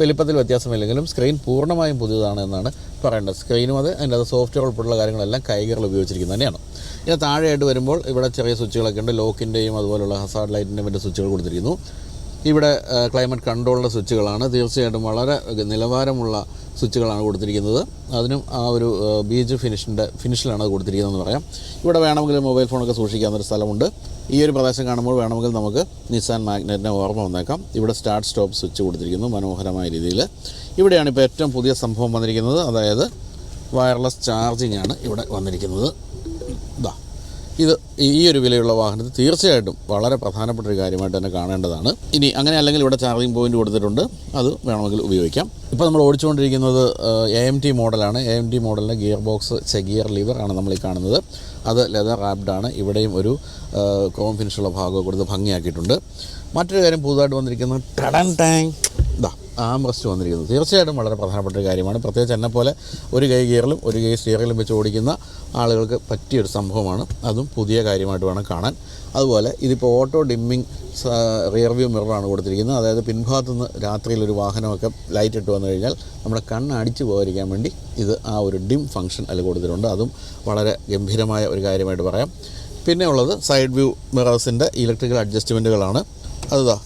Speaker 1: വലിപ്പത്തിൽ വ്യത്യാസമില്ലെങ്കിലും സ്ക്രീൻ പൂർണമായും പുതിയതാണ് എന്നാണ് പറയേണ്ടത്. സ്ക്രീനും അത് അതിന്റെ അത് സോഫ്റ്റ്വെയർ ഉൾപ്പെടെയുള്ള കാര്യങ്ങളെല്ലാം കൈകളിൽ ഉപയോഗിച്ചിരിക്കുന്നത് തന്നെയാണ്. ഇനി താഴെയായിട്ട് വരുമ്പോൾ ഇവിടെ ചെറിയ സ്വിച്ചുകളൊക്കെ ഉണ്ട്. ലോക്കിന്റെയും അതുപോലുള്ള ഹസാർഡ് ലൈറ്റിന്റെയും മറ്റു സ്വിച്ചുകൾ കൊടുത്തിരിക്കുന്നു. ഇവിടെ ക്ലൈമറ്റ് കൺട്രോളിന്റെ സ്വിച്ചുകളാണ്. തീർച്ചയായിട്ടും വളരെ നിലവാരമുള്ള സ്വിച്ചുകളാണ് കൊടുത്തിരിക്കുന്നത്. അതിനും ആ ഒരു ബീജ് ഫിനിഷിന്റെ ഫിനിഷിലാണ് അത് കൊടുത്തിരിക്കുന്നതെന്ന് പറയാം. ഇവിടെ വേണമെങ്കിൽ മൊബൈൽ ഫോണൊക്കെ സൂക്ഷിക്കാവുന്നൊരു സ്ഥലമുണ്ട്. ഈ ഒരു പ്രദേശം കാണുമ്പോൾ വേണമെങ്കിൽ നമുക്ക് നിസാൻ മാഗ്നറ്റിനെ ഓർമ്മ വന്നേക്കാം. ഇവിടെ സ്റ്റാർട്ട് സ്റ്റോപ്പ് സ്വിച്ച് കൊടുത്തിരിക്കുന്നു മനോഹരമായ രീതിയിൽ. ഇവിടെയാണ് ഇപ്പോൾ ഏറ്റവും പുതിയ സംഭവം വന്നിരിക്കുന്നത്. അതായത് വയർലെസ് ചാർജിങ്ങാണ് ഇവിടെ വന്നിരിക്കുന്നത്. ഇത് ഈ ഒരു വിലയുള്ള വാഹനത്തിൽ തീർച്ചയായിട്ടും വളരെ പ്രധാനപ്പെട്ട ഒരു കാര്യമായിട്ട് തന്നെ കാണേണ്ടതാണ്. ഇനി അങ്ങനെ അല്ലെങ്കിൽ ഇവിടെ ചാർജിങ് പോയിന്റ് കൊടുത്തിട്ടുണ്ട്. അത് വേണമെങ്കിൽ ഉപയോഗിക്കാം. ഇപ്പോൾ നമ്മൾ ഓടിച്ചുകൊണ്ടിരിക്കുന്നത് എ എം ടി മോഡലാണ്. എ എം ടി മോഡലിന്റെ ഗിയർ ബോക്സ് ഗിയർ ലിവർ ആണ് നമ്മൾ ഈ കാണുന്നത്. അത് ലെതർ റാപ്ഡാണ് ഇവിടെയും ഒരു ക്രോം ഫിനിഷുള്ള ഭാഗം കൊടുത്ത് ഭംഗിയാക്കിയിട്ടുണ്ട്. മറ്റൊരു കാര്യം പുതുതായിട്ട് വന്നിരിക്കുന്നത് ടടൻ ടാങ് ഇതാ റെസ്റ്റ് വന്നിരിക്കുന്നത്. തീർച്ചയായിട്ടും വളരെ പ്രധാനപ്പെട്ട ഒരു കാര്യമാണ്. പ്രത്യേകിച്ച് എന്നെ പോലെ ഒരു കൈ ഗിയറിലും ഒരു കൈ സ്റ്റിയറിലും വെച്ച് ഓടിക്കുന്ന ആളുകൾക്ക് പറ്റിയൊരു സംഭവമാണ്. അതും പുതിയ കാര്യമായിട്ട് വേണം കാണാൻ. അതുപോലെ ഇതിപ്പോൾ ഓട്ടോ ഡിമ്മിങ് റിയർ വ്യൂ മിററാണ് കൊടുത്തിരിക്കുന്നത്. അതായത് പിൻഭാഗത്തു നിന്ന് രാത്രിയിൽ ഒരു വാഹനമൊക്കെ ലൈറ്റ് ഇട്ട് വന്നു കഴിഞ്ഞാൽ നമ്മുടെ കണ്ണ് അടിച്ചു പോകാതിരിക്കാൻ വേണ്ടി ഇത് ആ ഒരു ഡിം ഫംഗ്ഷൻ അതിൽ കൊടുത്തിട്ടുണ്ട്. അതും വളരെ ഗംഭീരമായ ഒരു കാര്യമായിട്ട് പറയാം. പിന്നെ ഉള്ളത് സൈഡ് വ്യൂ മിറേഴ്സിന്റെ ഇലക്ട്രിക്കൽ അഡ്ജസ്റ്റ്മെന്റുകളാണ് അതുതാ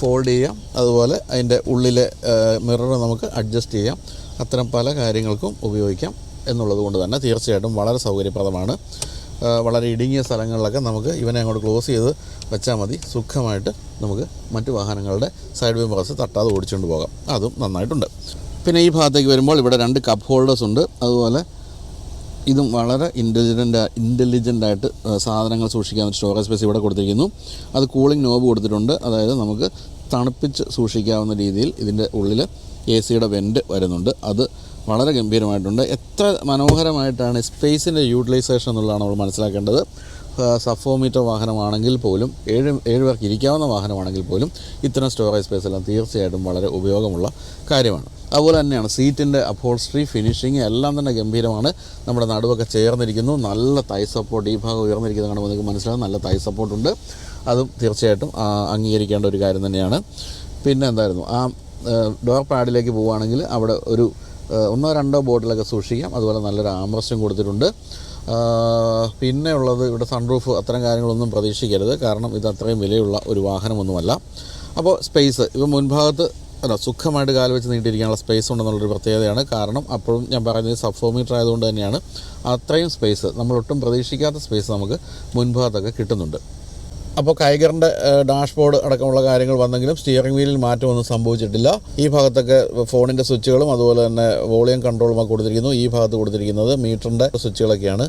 Speaker 1: ഫോൾഡ് ചെയ്യാം. അതുപോലെ അതിന്റെ ഉള്ളിലെ മിറർ നമുക്ക് അഡ്ജസ്റ്റ് ചെയ്യാം. അത്തരം പല കാര്യങ്ങൾക്കും ഉപയോഗിക്കാം എന്നുള്ളത് കൊണ്ട് തന്നെ തീർച്ചയായിട്ടും വളരെ സൗകര്യപ്രദമാണ്. വളരെ ഇടുങ്ങിയ സ്ഥലങ്ങളിലൊക്കെ നമുക്ക് ഇവനെ അങ്ങോട്ട് ക്ലോസ് ചെയ്ത് വെച്ചാൽ മതി. സുഖമായിട്ട് നമുക്ക് മറ്റു വാഹനങ്ങളുടെ സൈഡ് വ്യൂ മിറർസ് തട്ടാതെ ഓടിച്ചുകൊണ്ട് പോകാം. അതും നന്നായിട്ടുണ്ട്. പിന്നെ ഈ ഭാഗത്തേക്ക് വരുമ്പോൾ ഇവിടെ രണ്ട് കപ്പ് ഹോൾഡേഴ്സ് ഉണ്ട്. അതുപോലെ ഇതും വളരെ ഇന്റലിജന്റ് ഇന്റലിജന്റ് ആയിട്ട് സാധനങ്ങൾ സൂക്ഷിക്കാൻ സ്റ്റോറേജ് സ്പേസ് ഇവിടെ കൊടുത്തിരിക്കുന്നു. അത് കൂളിംഗ് നോബ് കൊടുത്തിട്ടുണ്ട്. അതായത് നമുക്ക് തണുപ്പിച്ച് സൂക്ഷിക്കാവുന്ന രീതിയിൽ ഇതിന്റെ ഉള്ളിൽ എ സിയുടെ വെന്റ് വരുന്നുണ്ട്. അത് വളരെ ഗംഭീരമായിട്ടുണ്ട്. എത്ര മനോഹരമായിട്ടാണ് സ്പേസിന്റെ യൂട്ടിലൈസേഷൻ എന്നുള്ളതാണ് നമ്മൾ മനസ്സിലാക്കേണ്ടത്. സഫോമീറ്റർ വാഹനമാണെങ്കിൽ പോലും ഏഴ് ഏഴ് പേർക്ക് ഇരിക്കാവുന്ന വാഹനമാണെങ്കിൽ പോലും ഇത്തരം സ്റ്റോറേജ് സ്പേസ് എല്ലാം തീർച്ചയായിട്ടും വളരെ ഉപയോഗമുള്ള കാര്യമാണ്. അതുപോലെ തന്നെയാണ് സീറ്റിന്റെ അപ്പോൾസ്ട്രി ഫിനിഷിങ് എല്ലാം തന്നെ ഗംഭീരമാണ്. നമ്മുടെ നടുവൊക്കെ ചേർന്നിരിക്കുന്നു. നല്ല തൈ സപ്പോർട്ട് ഈ ഭാഗം ഉയർന്നിരിക്കുന്നത് കാണുമ്പോൾ നിങ്ങൾക്ക് മനസ്സിലാകും നല്ല തൈ സപ്പോർട്ടുണ്ട് അതും തീർച്ചയായിട്ടും അംഗീകരിക്കേണ്ട ഒരു കാര്യം തന്നെയാണ്. പിന്നെ എന്തായിരുന്നു? ആ ഡോർ പാഡിലേക്ക് പോവുകയാണെങ്കിൽ അവിടെ ഒരു ഒന്നോ രണ്ടോ ബോട്ടിലൊക്കെ സൂക്ഷിക്കാം. അതുപോലെ നല്ലൊരു ആമർശം കൊടുത്തിട്ടുണ്ട്. പിന്നെ ഉള്ളത് ഇവിടെ സൺറൂഫ് അത്തരം കാര്യങ്ങളൊന്നും പ്രതീക്ഷിക്കരുത്. കാരണം ഇത് അത്രയും വിലയുള്ള ഒരു വാഹനമൊന്നുമല്ല. അപ്പോൾ സ്പേസ് ഇപ്പോൾ മുൻഭാഗത്ത് അല്ല സുഖമായിട്ട് കാൽ വെച്ച് നീട്ടിയിരിക്കാനുള്ള സ്പേസ് ഉണ്ടെന്നുള്ളൊരു പ്രത്യേകതയാണ്. കാരണം അപ്പോഴും ഞാൻ പറയുന്നത് സബ്ഫോമീറ്റർ ആയതുകൊണ്ട് തന്നെയാണ് അത്രയും സ്പേസ് നമ്മളൊട്ടും പ്രതീക്ഷിക്കാത്ത സ്പേസ് നമുക്ക് മുൻഭാഗത്തൊക്കെ കിട്ടുന്നുണ്ട്. അപ്പോൾ കൈഗറിന്റെ ഡാഷ്ബോർഡ് അടക്കമുള്ള കാര്യങ്ങൾ വന്നെങ്കിലും സ്റ്റിയറിംഗ് വീലിൽ മാറ്റമൊന്നും സംഭവിച്ചിട്ടില്ല. ഈ ഭാഗത്തൊക്കെ ഫോണിന്റെ സ്വിച്ചുകളും അതുപോലെ തന്നെ വോളിയം കൺട്രോളുമൊക്കെ കൊടുത്തിരിക്കുന്നു ഈ ഭാഗത്ത് കൊടുത്തിരിക്കുന്നത് മീറ്ററിന്റെ സ്വിച്ചുകളൊക്കെയാണ്.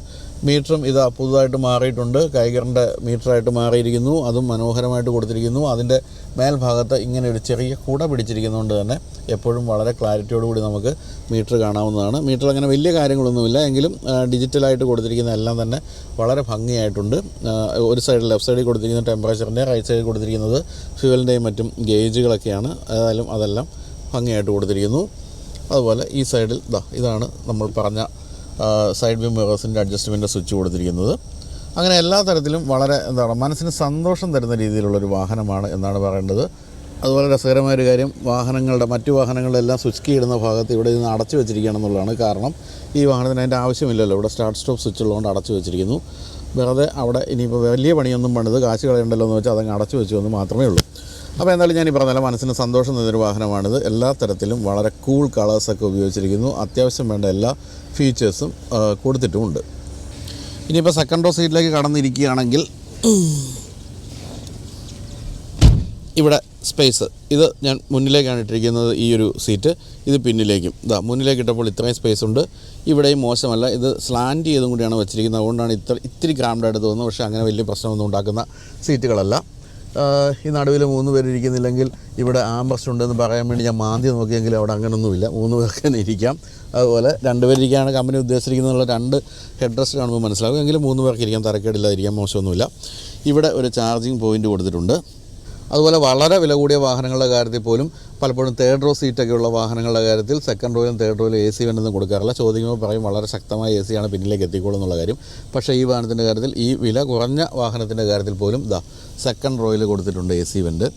Speaker 1: മീറ്ററും ഇത് പുതുതായിട്ട് മാറിയിട്ടുണ്ട്. കൈഗറിന്റെ മീറ്ററായിട്ട് മാറിയിരിക്കുന്നു. അതും മനോഹരമായിട്ട് കൊടുത്തിരിക്കുന്നു. അതിന്റെ മേൽഭാഗത്ത് ഇങ്ങനെ ഒരു ചെറിയ കുട പിടിച്ചിരിക്കുന്നതുകൊണ്ട് തന്നെ എപ്പോഴും വളരെ ക്ലാരിറ്റിയോടുകൂടി നമുക്ക് മീറ്റർ കാണാവുന്നതാണ്. മീറ്റർ അങ്ങനെ വലിയ കാര്യങ്ങളൊന്നുമില്ല. എങ്കിലും ഡിജിറ്റലായിട്ട് കൊടുത്തിരിക്കുന്ന എല്ലാം തന്നെ വളരെ ഭംഗിയായിട്ടുണ്ട്. ഒരു സൈഡിൽ ലെഫ്റ്റ് സൈഡിൽ കൊടുത്തിരിക്കുന്ന ടെമ്പറേച്ചറിന്റെ റൈറ്റ് സൈഡിൽ കൊടുത്തിരിക്കുന്നത് ഫ്യൂവലിന്റെയും മറ്റും ഗേജുകളൊക്കെയാണ് ഏതായാലും അതെല്ലാം ഭംഗിയായിട്ട് കൊടുത്തിരിക്കുന്നു. അതുപോലെ ഈ സൈഡിൽ ഇതാ ഇതാണ് നമ്മൾ പറഞ്ഞ സൈഡ് വ്യൂ മിറേഴ്സിന്റെ അഡ്ജസ്റ്റ്മെന്റ് സ്വിച്ച് കൊടുത്തിരിക്കുന്നത്. അങ്ങനെ എല്ലാ തരത്തിലും വളരെ എന്താണ് മനസ്സിന് സന്തോഷം തരുന്ന രീതിയിലുള്ളൊരു വാഹനമാണ് എന്നാണ് പറയേണ്ടത്. അതുപോലെ രസകരമായ ഒരു കാര്യം വാഹനങ്ങളുടെ മറ്റു വാഹനങ്ങളെല്ലാം സ്വിച്ച് കീ ഇടുന്ന ഭാഗത്ത് ഇവിടെ നിന്ന് അടച്ചു വെച്ചിരിക്കുകയാണെന്നുള്ളതാണ് കാരണം. ഈ വാഹനത്തിന് അതിന്റെ ആവശ്യമില്ലല്ലോ. ഇവിടെ സ്റ്റാർട്ട് സ്റ്റോപ്പ് സ്വിച്ച് ഉള്ളതുകൊണ്ട് അടച്ചു വെച്ചിരിക്കുന്നു. വെറുതെ അവിടെ ഇനിയിപ്പോൾ വലിയ പണിയൊന്നും പണിത് കാശ് കളയണ്ടല്ലോ എന്ന് വെച്ചാൽ അതങ്ങ് അടച്ചു വെച്ചു എന്ന് മാത്രമേ ഉള്ളൂ. അപ്പോൾ എന്തായാലും ഞാൻ ഈ പറഞ്ഞാലും മനസ്സിന് സന്തോഷം തന്നൊരു വാഹനമാണിത്. എല്ലാ തരത്തിലും വളരെ കൂൾ കളേഴ്സൊക്കെ ഉപയോഗിച്ചിരിക്കുന്നു. അത്യാവശ്യം വേണ്ട എല്ലാ ഫീച്ചേഴ്സും കൊടുത്തിട്ടുമുണ്ട്. ഇനിയിപ്പോൾ സെക്കൻഡ് റോ സീറ്റിലേക്ക് കടന്നിരിക്കുകയാണെങ്കിൽ ഇവിടെ സ്പേസ് ഇത് ഞാൻ മുന്നിലേക്കാണ് ഇട്ടിരിക്കുന്നത് ഈ ഒരു സീറ്റ് ഇത് പിന്നിലേക്കും. ഇതാ മുന്നിലേക്ക് ഇട്ടപ്പോൾ ഇത്രയും സ്പേസ് ഉണ്ട്. ഇവിടെയും മോശമല്ല. ഇത് സ്ലാൻഡ് ചെയ്തും കൂടിയാണ് വെച്ചിരിക്കുന്നത്. അതുകൊണ്ടാണ് ഇത്ര ഇത്തിരി ക്രാംഡായിട്ട് തോന്നുന്നത്. പക്ഷേ അങ്ങനെ വലിയ പ്രശ്നമൊന്നും ഉണ്ടാക്കുന്ന സീറ്റുകളല്ല ഈ നടുവിൽ മൂന്ന് പേരിരിക്കുന്നില്ലെങ്കിൽ ഇവിടെ ആംബസ് ഉണ്ടെന്ന് പറയാൻ വേണ്ടി ഞാൻ മാന്തി നോക്കിയെങ്കിൽ അവിടെ അങ്ങനൊന്നുമില്ല. മൂന്ന് പേർക്ക് തന്നെ ഇരിക്കാം. അതുപോലെ രണ്ടുപേരിക്കാണ് കമ്പനി ഉദ്ദേശിച്ചിരിക്കുന്നുള്ള രണ്ട് ഹെഡ് കാണുമ്പോൾ മനസ്സിലാകും എങ്കിലും മൂന്ന് പേർക്ക് ഇരിക്കാം തരക്കേടില്ലാതിരിക്കാം മോശമൊന്നുമില്ല. ഇവിടെ ഒരു ചാർജിങ് പോയിന്റ് കൊടുത്തിട്ടുണ്ട്. അതുപോലെ വളരെ വില കൂടിയ വാഹനങ്ങളുടെ കാര്യത്തിൽ പോലും പലപ്പോഴും തേർഡ് റോ സീറ്റൊക്കെ ഉള്ള വാഹനങ്ങളുടെ കാര്യത്തിൽ സെക്കൻഡ് റോയിലും തേർഡ് റോയിലും എ സി വേണ്ടെന്ന് കൊടുക്കാറില്ല. ചോദിക്കുമ്പോൾ പറയും വളരെ ശക്തമായ എ സിയാണ് പിന്നിലേക്ക് എത്തിക്കോളും എന്നുള്ള കാര്യം. പക്ഷേ ഈ വാഹനത്തിന്റെ കാര്യത്തിൽ ഈ വില കുറഞ്ഞ വാഹനത്തിന്റെ കാര്യത്തിൽ പോലും ദാ സെക്കൻഡ് റോയിൽ കൊടുത്തിട്ടുണ്ട് എ സി വെന്റ്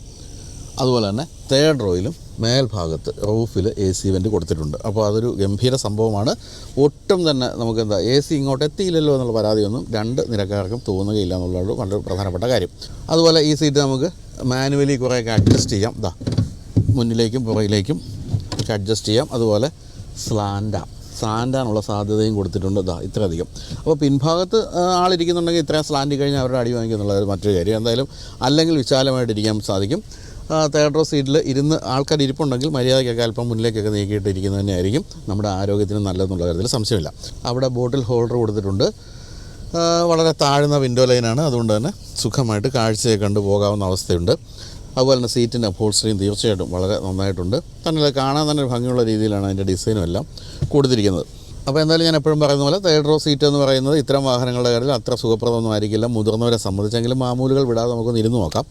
Speaker 1: അതുപോലെ തന്നെ തേർഡ് റോയിലും മേൽഭാഗത്ത് റൂഫിൽ എ സി വെന്റ് കൊടുത്തിട്ടുണ്ട്. അപ്പോൾ അതൊരു ഗംഭീര സംഭവമാണ്. ഒട്ടും തന്നെ നമുക്ക് എന്താ എ സി ഇങ്ങോട്ട് എത്തിയില്ലല്ലോ എന്നുള്ള പരാതിയൊന്നും രണ്ട് നിരക്കാർക്കും തോന്നുകയില്ല എന്നുള്ളത് വളരെ പ്രധാനപ്പെട്ട കാര്യം. അതുപോലെ ഈ സീറ്റ് നമുക്ക് മാനുവലി കുറേയൊക്കെ അഡ്ജസ്റ്റ് ചെയ്യാം. ഇതാ മുന്നിലേക്കും പുറകിലേക്കും ഒക്കെ അഡ്ജസ്റ്റ് ചെയ്യാം. അതുപോലെ സ്ലാൻഡ സ്ലാൻഡാനുള്ള സാധ്യതയും കൊടുത്തിട്ടുണ്ട്. ഇതാ ഇത്രയധികം. അപ്പോൾ പിൻഭാഗത്ത് ആളിരിക്കുന്നുണ്ടെങ്കിൽ ഇത്രയും സ്ലാൻഡ് കഴിഞ്ഞാൽ അവരുടെ അടി വാങ്ങിക്കുന്നുള്ളത് മറ്റൊരു കാര്യം. എന്തായാലും അല്ലെങ്കിൽ വിശാലമായിട്ട് ഇരിക്കാൻ സാധിക്കും തേർഡ് റോ സീറ്റിൽ ഇരുന്ന് ആൾക്കാർ ഇരിപ്പുണ്ടെങ്കിൽ മര്യാദയ്ക്കൊക്കെ അല്പം മുന്നിലേക്കൊക്കെ നീക്കിയിട്ടിരിക്കുന്നത് തന്നെയായിരിക്കും നമ്മുടെ ആരോഗ്യത്തിന് നല്ലതെന്നുള്ള കാര്യത്തിൽ സംശയമില്ല. അവിടെ ബോട്ടിൽ ഹോൾഡർ കൊടുത്തിട്ടുണ്ട്. വളരെ താഴ്ന്ന വിൻഡോ ലൈനാണ് അതുകൊണ്ട് തന്നെ സുഖമായിട്ട് കാഴ്ചയെ കണ്ടു പോകാവുന്ന അവസ്ഥയുണ്ട്. അതുപോലെ തന്നെ സീറ്റിന്റെ അപ്പോൾസ്ട്രിയും തീർച്ചയായിട്ടും വളരെ നന്നായിട്ടുണ്ട്. തന്നെ കാണാൻ തന്നെ ഭംഗിയുള്ള രീതിയിലാണ് അതിന്റെ ഡിസൈനും എല്ലാം കൊടുത്തിരിക്കുന്നത്. അപ്പോൾ എന്തായാലും ഞാൻ എപ്പോഴും പറയുന്ന പോലെ തേർഡ് റോ സീറ്റ് എന്ന് പറയുന്നത് ഇത്തരം വാഹനങ്ങളുടെ കാര്യത്തിൽ അത്ര സുഖപ്രദമൊന്നും ആയിരിക്കില്ല മുതിർന്നവരെ സംബന്ധിച്ചെങ്കിലും മാമൂലുകൾ വിടാതെ നമുക്കൊന്ന് ഇരുന്ന് നോക്കാം.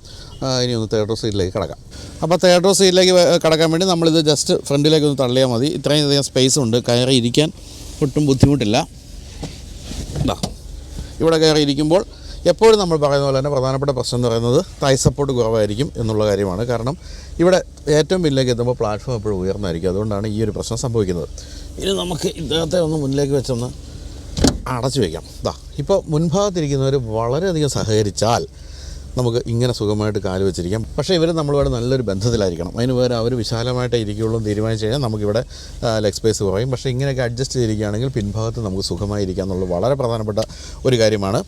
Speaker 1: ഇനി ഒന്ന് തേർഡ് റോ സീറ്റിലേക്ക് കിടക്കാം. അപ്പോൾ തേർഡ് റോ സീറ്റിലേക്ക് കിടക്കാൻ വേണ്ടി നമ്മളിത് ജസ്റ്റ് ഫ്രണ്ടിലേക്ക് ഒന്ന് തള്ളിയാൽ മതി. ഇത്രയും അധികം സ്പേസ് ഉണ്ട്. കയറി ഇരിക്കാൻ ഒട്ടും ബുദ്ധിമുട്ടില്ല. ഇവിടെ കയറി ഇരിക്കുമ്പോൾ എപ്പോഴും നമ്മൾ പറയുന്ന പോലെ തന്നെ പ്രധാനപ്പെട്ട പ്രശ്നം എന്ന് പറയുന്നത് തൈ സപ്പോർട്ട് കുറവായിരിക്കും എന്നുള്ള കാര്യമാണ്. കാരണം ഇവിടെ ഏറ്റവും പിന്നിലേക്ക് എത്തുമ്പോൾ പ്ലാറ്റ്ഫോം എപ്പോഴും ഉയർന്നായിരിക്കും. അതുകൊണ്ടാണ് ഈ ഒരു പ്രശ്നം സംഭവിക്കുന്നത്. ഇനി നമുക്ക് ഇദ്ദേഹത്തെ ഒന്ന് മുന്നിലേക്ക് വെച്ചൊന്ന് അടച്ചു വയ്ക്കാം ഇതാ ഇപ്പോൾ മുൻഭാഗത്തിരിക്കുന്നവർ വളരെയധികം സഹകരിച്ചാൽ നമുക്ക് ഇങ്ങനെ സുഖമായിട്ട് കാൽ വെച്ചിരിക്കാം. പക്ഷേ ഇവർ നമ്മളുമായിട്ട് നല്ലൊരു ബന്ധത്തിലായിരിക്കണം. അതിന് പകരം അവർ വിശാലമായിട്ടേ ഇരിക്കുകയുള്ളൂ തീരുമാനിച്ചു കഴിഞ്ഞാൽ നമുക്കിവിടെ ലെഗ് സ്പേസ് കുറയും. പക്ഷേ ഇങ്ങനെയൊക്കെ അഡ്ജസ്റ്റ് ചെയ്തിരിക്കുകയാണെങ്കിൽ പിൻഭാഗത്ത് നമുക്ക് സുഖമായി ഇരിക്കാം എന്നുള്ളത് വളരെ പ്രധാനപ്പെട്ട ഒരു കാര്യമാണ്.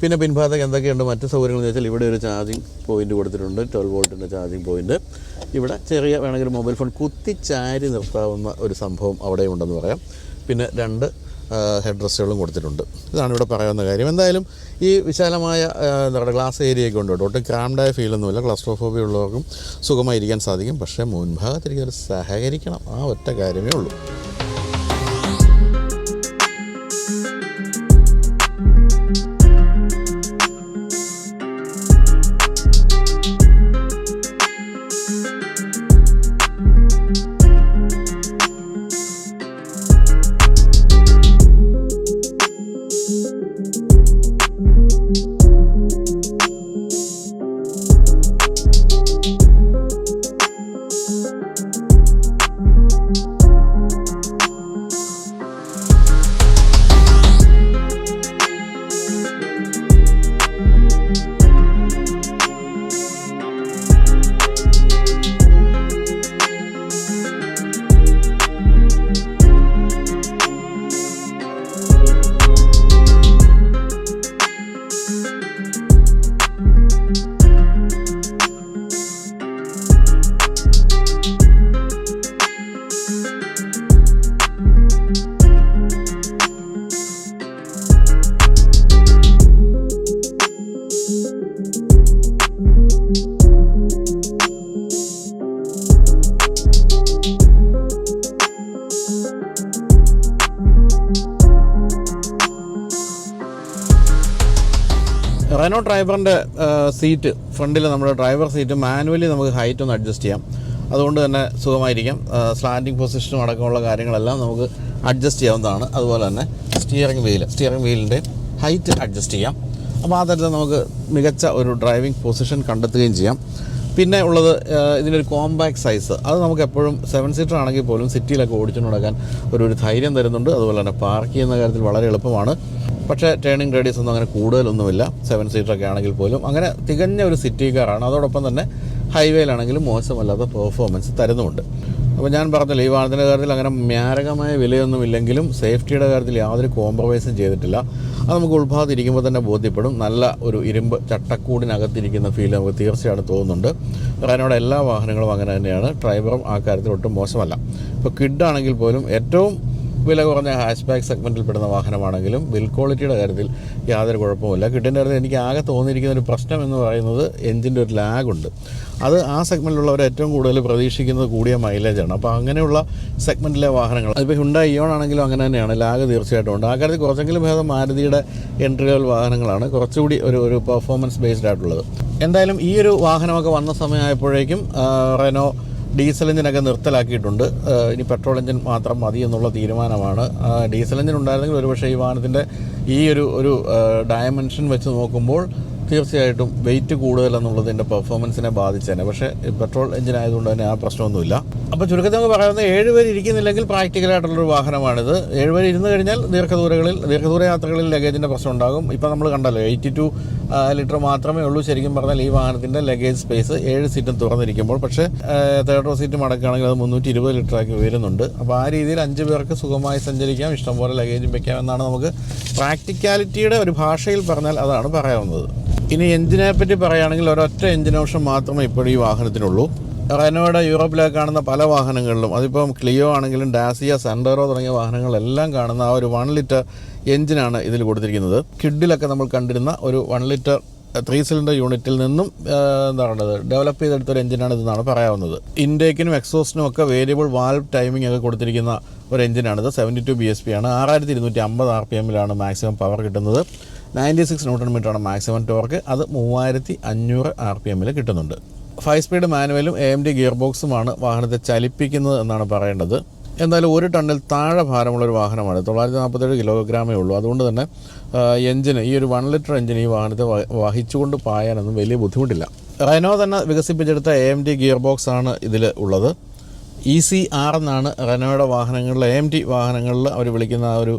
Speaker 1: പിന്നെ പിൻഭാഗത്തേക്ക് എന്തൊക്കെയുണ്ട്? മറ്റ് സൗകര്യങ്ങൾ എന്ന് വെച്ചാൽ ഇവിടെ ഒരു ചാർജിങ് പോയിന്റ് കൊടുത്തിട്ടുണ്ട്. ട്വൽവ് വോൾട്ടിന്റെ ചാർജിങ് പോയിന്റ് ഇവിടെ ചെറിയ വേണമെങ്കിൽ മൊബൈൽ ഫോൺ കുത്തിച്ചാരി നിർത്താവുന്ന ഒരു സംഭവം അവിടെ ഉണ്ടെന്ന് പറയാം. പിന്നെ രണ്ട് ഹെഡ് റെസ്റ്റുകളും കൊടുത്തിട്ടുണ്ട്. ഇതാണ് ഇവിടെ പറയാവുന്ന കാര്യം. എന്തായാലും ഈ വിശാലമായ എന്താ ഗ്ലാസ് ഏരിയയൊക്കെ ഉണ്ട് കേട്ടോ. ഒട്ടും ക്രാംഡായ ഫീലൊന്നുമില്ല ക്ലസ്ട്രോഫോബിയ ഉള്ളവർക്കും സുഖമായിരിക്കാൻ സാധിക്കും. പക്ഷേ മുൻഭാഗത്തിരിക്കുന്നവർ സഹകരിക്കണം. ആ ഒറ്റ കാര്യമേ ഉള്ളൂ. ഡ്രൈവറിന്റെ സീറ്റ് ഫ്രണ്ടിൽ നമ്മുടെ ഡ്രൈവർ സീറ്റ് മാനുവലി നമുക്ക് ഹൈറ്റ് ഒന്ന് അഡ്ജസ്റ്റ് ചെയ്യാം. അതുകൊണ്ട് തന്നെ സുഖമായിരിക്കാം. സ്ലാൻഡിങ് പൊസിഷനും അടക്കമുള്ള കാര്യങ്ങളെല്ലാം നമുക്ക് അഡ്ജസ്റ്റ് ചെയ്യാവുന്നതാണ്. അതുപോലെ തന്നെ സ്റ്റിയറിംഗ് വീൽ സ്റ്റിയറിംഗ് വീലിന്റെ ഹൈറ്റ് അഡ്ജസ്റ്റ് ചെയ്യാം. അപ്പോൾ ആ തരത്തിൽ നമുക്ക് മികച്ച ഒരു ഡ്രൈവിംഗ് പൊസിഷൻ കണ്ടെത്തുകയും ചെയ്യാം. പിന്നെ ഉള്ളത് ഇതിന്റെ ഒരു കോമ്പാക്ട് സൈസ് അത് നമുക്ക് എപ്പോഴും സെവൻ സീറ്റർ ആണെങ്കിൽ പോലും സിറ്റിയിലൊക്കെ ഓടിച്ചുകൊണ്ട് നടക്കാൻ ഒരു ഒരു ധൈര്യം തരുന്നുണ്ട്. അതുപോലെ തന്നെ പാർക്ക് ചെയ്യുന്ന കാര്യത്തിൽ വളരെ എളുപ്പമാണ്. പക്ഷേ ടേണിംഗ് റേഡിയസ് ഒന്നും അങ്ങനെ കൂടുതലൊന്നുമില്ല. സെവൻ സീറ്ററൊക്കെ ആണെങ്കിൽ പോലും. അങ്ങനെ തികഞ്ഞ ഒരു സിറ്റി കാറാണ് അതോടൊപ്പം തന്നെ ഹൈവേയിലാണെങ്കിലും മോശമല്ലാത്ത പെർഫോമൻസ് തരുന്നുമുണ്ട്. അപ്പോൾ ഞാൻ പറഞ്ഞല്ലോ ഈ വാഹനത്തിന്റെ കാര്യത്തിൽ അങ്ങനെ മാരകമായ വിലയൊന്നും ഇല്ലെങ്കിലും സേഫ്റ്റിയുടെ കാര്യത്തിൽ യാതൊരു കോംപ്രമൈസും ചെയ്തിട്ടില്ല. അത് നമുക്ക് ഉൾഭാഗത്തിരിക്കുമ്പോൾ തന്നെ ബോധ്യപ്പെടും. നല്ല ഒരു ഇരുമ്പ് ചട്ടക്കൂടിനകത്തിരിക്കുന്ന ഫീൽ നമുക്ക് തീർച്ചയായിട്ടും തോന്നുന്നുണ്ട്. റെനോയുടെ എല്ലാ വാഹനങ്ങളും അങ്ങനെ തന്നെയാണ്. ഡ്രൈവറും ആ കാര്യത്തിൽ ഒട്ടും മോശമല്ല. ഇപ്പോൾ കിഡ് ആണെങ്കിൽ പോലും ഏറ്റവും വില കുറഞ്ഞ ഹാച്ച് ബാക്ക് സെഗ്മെന്റിൽ പെടുന്ന വാഹനമാണെങ്കിലും ബിൽ ക്വാളിറ്റിയുടെ കാര്യത്തിൽ യാതൊരു കുഴപ്പമില്ല കിട്ടിന്റെ കാര്യത്തിൽ എനിക്ക് ആകെ തോന്നിയിരിക്കുന്ന ഒരു പ്രശ്നം എന്ന് പറയുന്നത് എഞ്ചിന്റെ ഒരു ലാഗുണ്ട് അത് ആ സെഗ്മെന്റിലുള്ളവർ ഏറ്റവും കൂടുതൽ പ്രതീക്ഷിക്കുന്നത് കൂടിയ മൈലേജാണ് അപ്പോൾ അങ്ങനെയുള്ള സെഗ്മെന്റിലെ വാഹനങ്ങൾ അതിപ്പോൾ ഹുണ്ടാ ഇയോൺ ആണെങ്കിലും അങ്ങനെ തന്നെയാണ്. ലാഗ് തീർച്ചയായിട്ടും ഉണ്ട്. ആ കാര്യത്തിൽ കുറച്ചെങ്കിലും ഭേദം മാരുതിയുടെ എൻട്രി ലെവൽ വാഹനങ്ങളാണ്. കുറച്ചുകൂടി ഒരു ഒരു പെർഫോമൻസ് ബേസ്ഡ് ആയിട്ടുള്ളത്. എന്തായാലും ഈ ഒരു വാഹനമൊക്കെ വന്ന സമയമായപ്പോഴേക്കും റെനോ ഡീസൽ എഞ്ചിനൊക്കെ നിർത്തലാക്കിയിട്ടുണ്ട്. ഇനി പെട്രോൾ എഞ്ചിൻ മാത്രം മതി എന്നുള്ള തീരുമാനമാണ്. ഡീസൽ എഞ്ചിൻ ഉണ്ടായിരുന്നെങ്കിൽ ഒരുപക്ഷെ ഈ വാഹനത്തിന്റെ ഈ ഒരു ഒരു ഡയമെൻഷൻ വെച്ച് നോക്കുമ്പോൾ തീർച്ചയായിട്ടും വെയിറ്റ് കൂടുതൽ എന്നുള്ളതിന്റെ പെർഫോമൻസിനെ ബാധിച്ചേനെ. പക്ഷേ പെട്രോൾ എഞ്ചിൻ ആയതുകൊണ്ട് തന്നെ ആ പ്രശ്നമൊന്നുമില്ല. അപ്പോൾ ചുരുക്കത്തിൽ നമുക്ക് പറയുന്നത് ഏഴുപേർ ഇരിക്കുന്നില്ലെങ്കിൽ പ്രാക്ടിക്കലായിട്ടുള്ളൊരു വാഹനമാണിത്. ഏഴുപേർ ഇരുന്ന് കഴിഞ്ഞാൽ ദീർഘദൂരങ്ങളിൽ ദീർഘദൂര യാത്രകളിൽ ലഗേജിന്റെ പ്രശ്നം ഉണ്ടാകും. ഇപ്പോൾ നമ്മൾ കണ്ടല്ലോ എയ്റ്റി ടു ലിറ്റർ മാത്രമേ ഉള്ളൂ. ശരിക്കും പറഞ്ഞാൽ ഈ വാഹനത്തിന്റെ ലഗേജ് സ്പേസ് ഏഴ് സീറ്റും തുറന്നിരിക്കുമ്പോൾ. പക്ഷേ തേർഡ് റോ സീറ്റ് മടക്കുകയാണെങ്കിൽ അത് മുന്നൂറ്റി ഇരുപത് ലിറ്ററാക്കി വരുന്നുണ്ട്. അപ്പോൾ ആ രീതിയിൽ അഞ്ച് പേർക്ക് സുഖമായി സഞ്ചരിക്കാം. ഇഷ്ടംപോലെ ലഗേജും വെക്കാം എന്നാണ് നമുക്ക് പ്രാക്ടിക്കാലിറ്റിയുടെ ഒരു ഭാഷയിൽ പറഞ്ഞാൽ അതാണ് പറയാവുന്നത്. ഇനി എഞ്ചിനെ പറ്റി പറയുകയാണെങ്കിൽ ഒരൊറ്റ എഞ്ചിൻ ഓപ്ഷൻ മാത്രമേ ഇപ്പോൾ ഈ വാഹനത്തിനുള്ളൂ. റെനോയുടെ യൂറോപ്പിലൊക്കെ കാണുന്ന പല വാഹനങ്ങളിലും അതിപ്പം ക്ലിയോ ആണെങ്കിലും ഡാസിയ സെൻഡറോ തുടങ്ങിയ വാഹനങ്ങളെല്ലാം കാണുന്ന ആ ഒരു വൺ ലിറ്റർ എഞ്ചിനാണ് ഇതിൽ കൊടുത്തിരിക്കുന്നത്. കിഡിലൊക്കെ നമ്മൾ കണ്ടിരുന്ന ഒരു വൺ ലിറ്റർ ത്രീ സിലിണ്ടർ യൂണിറ്റിൽ നിന്നും എന്താ പറയുന്നത് ഡെവലപ്പ് ചെയ്തെടുത്തൊരു എഞ്ചിനാണ് ഇതെന്നാണ് പറയാവുന്നത്. ഇൻടേക്കിനും എക്സോസ്റ്റിനും ഒക്കെ വേരിയബിൾ വാൽവ് ടൈമിംഗ് ഒക്കെ കൊടുത്തിരിക്കുന്ന ഒരു എഞ്ചിനാണിത്. Seventy two B S P ആണ്. ആറായിരത്തി ഇരുന്നൂറ്റി അമ്പത് ആർ പി എമ്മിലാണ് മാക്സിമം പവർ കിട്ടുന്നത്. നയന്റി സിക്സ് ന്യൂട്ടൺ മീറ്ററാണ് മാക്സിമം ടോർക്ക്. അത് മൂവായിരത്തി അഞ്ഞൂറ് ആർ പി എമ്മിൽ കിട്ടുന്നുണ്ട്. ഫൈവ് സ്പീഡ് മാനുവലും എ എം ഡി ഗിയർ ബോക്സുമാണ് വാഹനത്തെ ചലിപ്പിക്കുന്നത് എന്നാണ് പറയേണ്ടത്. എന്തായാലും ഒരു ടണ്ണിൽ താഴെ ഭാരമുള്ള ഒരു വാഹനമാണ്. തൊള്ളായിരത്തി നാൽപ്പത്തേഴ് കിലോഗ്രാമേ ഉള്ളൂ. അതുകൊണ്ട് തന്നെ എഞ്ചിന് ഈ ഒരു വൺ ലിറ്റർ എഞ്ചിന് ഈ വാഹനത്തെ വഹിച്ചുകൊണ്ട് പായാനൊന്നും വലിയ ബുദ്ധിമുട്ടില്ല. റെനോ തന്നെ വികസിപ്പിച്ചെടുത്ത A M D gear box ആണ് ഇതിൽ ഉള്ളത്. ഇ സി ആർ എന്നാണ് റെനോയുടെ വാഹനങ്ങളിൽ എ എം ടി വാഹനങ്ങളിൽ അവർ വിളിക്കുന്ന ആ ഒരു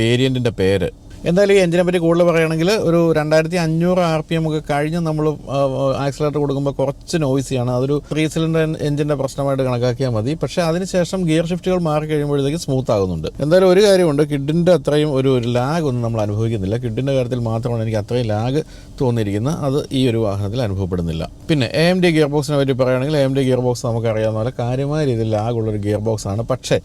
Speaker 1: വേരിയന്റിന്റെ പേര്. എന്തായാലും ഈ എഞ്ചിനെ പറ്റി കൂടുതൽ പറയുകയാണെങ്കിൽ ഒരു രണ്ടായിരത്തി അഞ്ഞൂറ് ആർ പി എം ഒക്കെ കഴിഞ്ഞ് നമ്മൾ ആക്സിലേറ്റർ കൊടുക്കുമ്പോൾ കുറച്ച് നോയ്സിയാണ്. അതൊരു ത്രീ സിലിണ്ടർ എഞ്ചിന്റെ പ്രശ്നമായിട്ട് കണക്കാക്കിയാൽ മതി. പക്ഷേ അതിനുശേഷം ഗിയർ ഷിഫ്റ്റുകൾ മാറി കഴിയുമ്പോഴത്തേക്ക് സ്മൂത്ത് ആകുന്നുണ്ട്. എന്തായാലും ഒരു കാര്യമുണ്ട് കിഡിന്റെ അത്രയും ഒരു ലാഗ് ഒന്നും നമ്മൾ അനുഭവിക്കുന്നില്ല. കിഡിന്റെ കാര്യത്തിൽ മാത്രമാണ് എനിക്ക് അത്രയും ലാഗ് തോന്നിയിരിക്കുന്നത്. അത് ഈ ഒരു വാഹനത്തിൽ അനുഭവപ്പെടുന്നില്ല. പിന്നെ എ എം ഡി ഗിയർ ബോക്സിനെ പറ്റി പറയുകയാണെങ്കിൽ A M D gear box നമുക്കറിയാവുന്ന പോലെ കാര്യമായ രീതിയിൽ ലാഗുള്ളൊരു ഗിയർ ബോക്സാണ് പക്ഷേ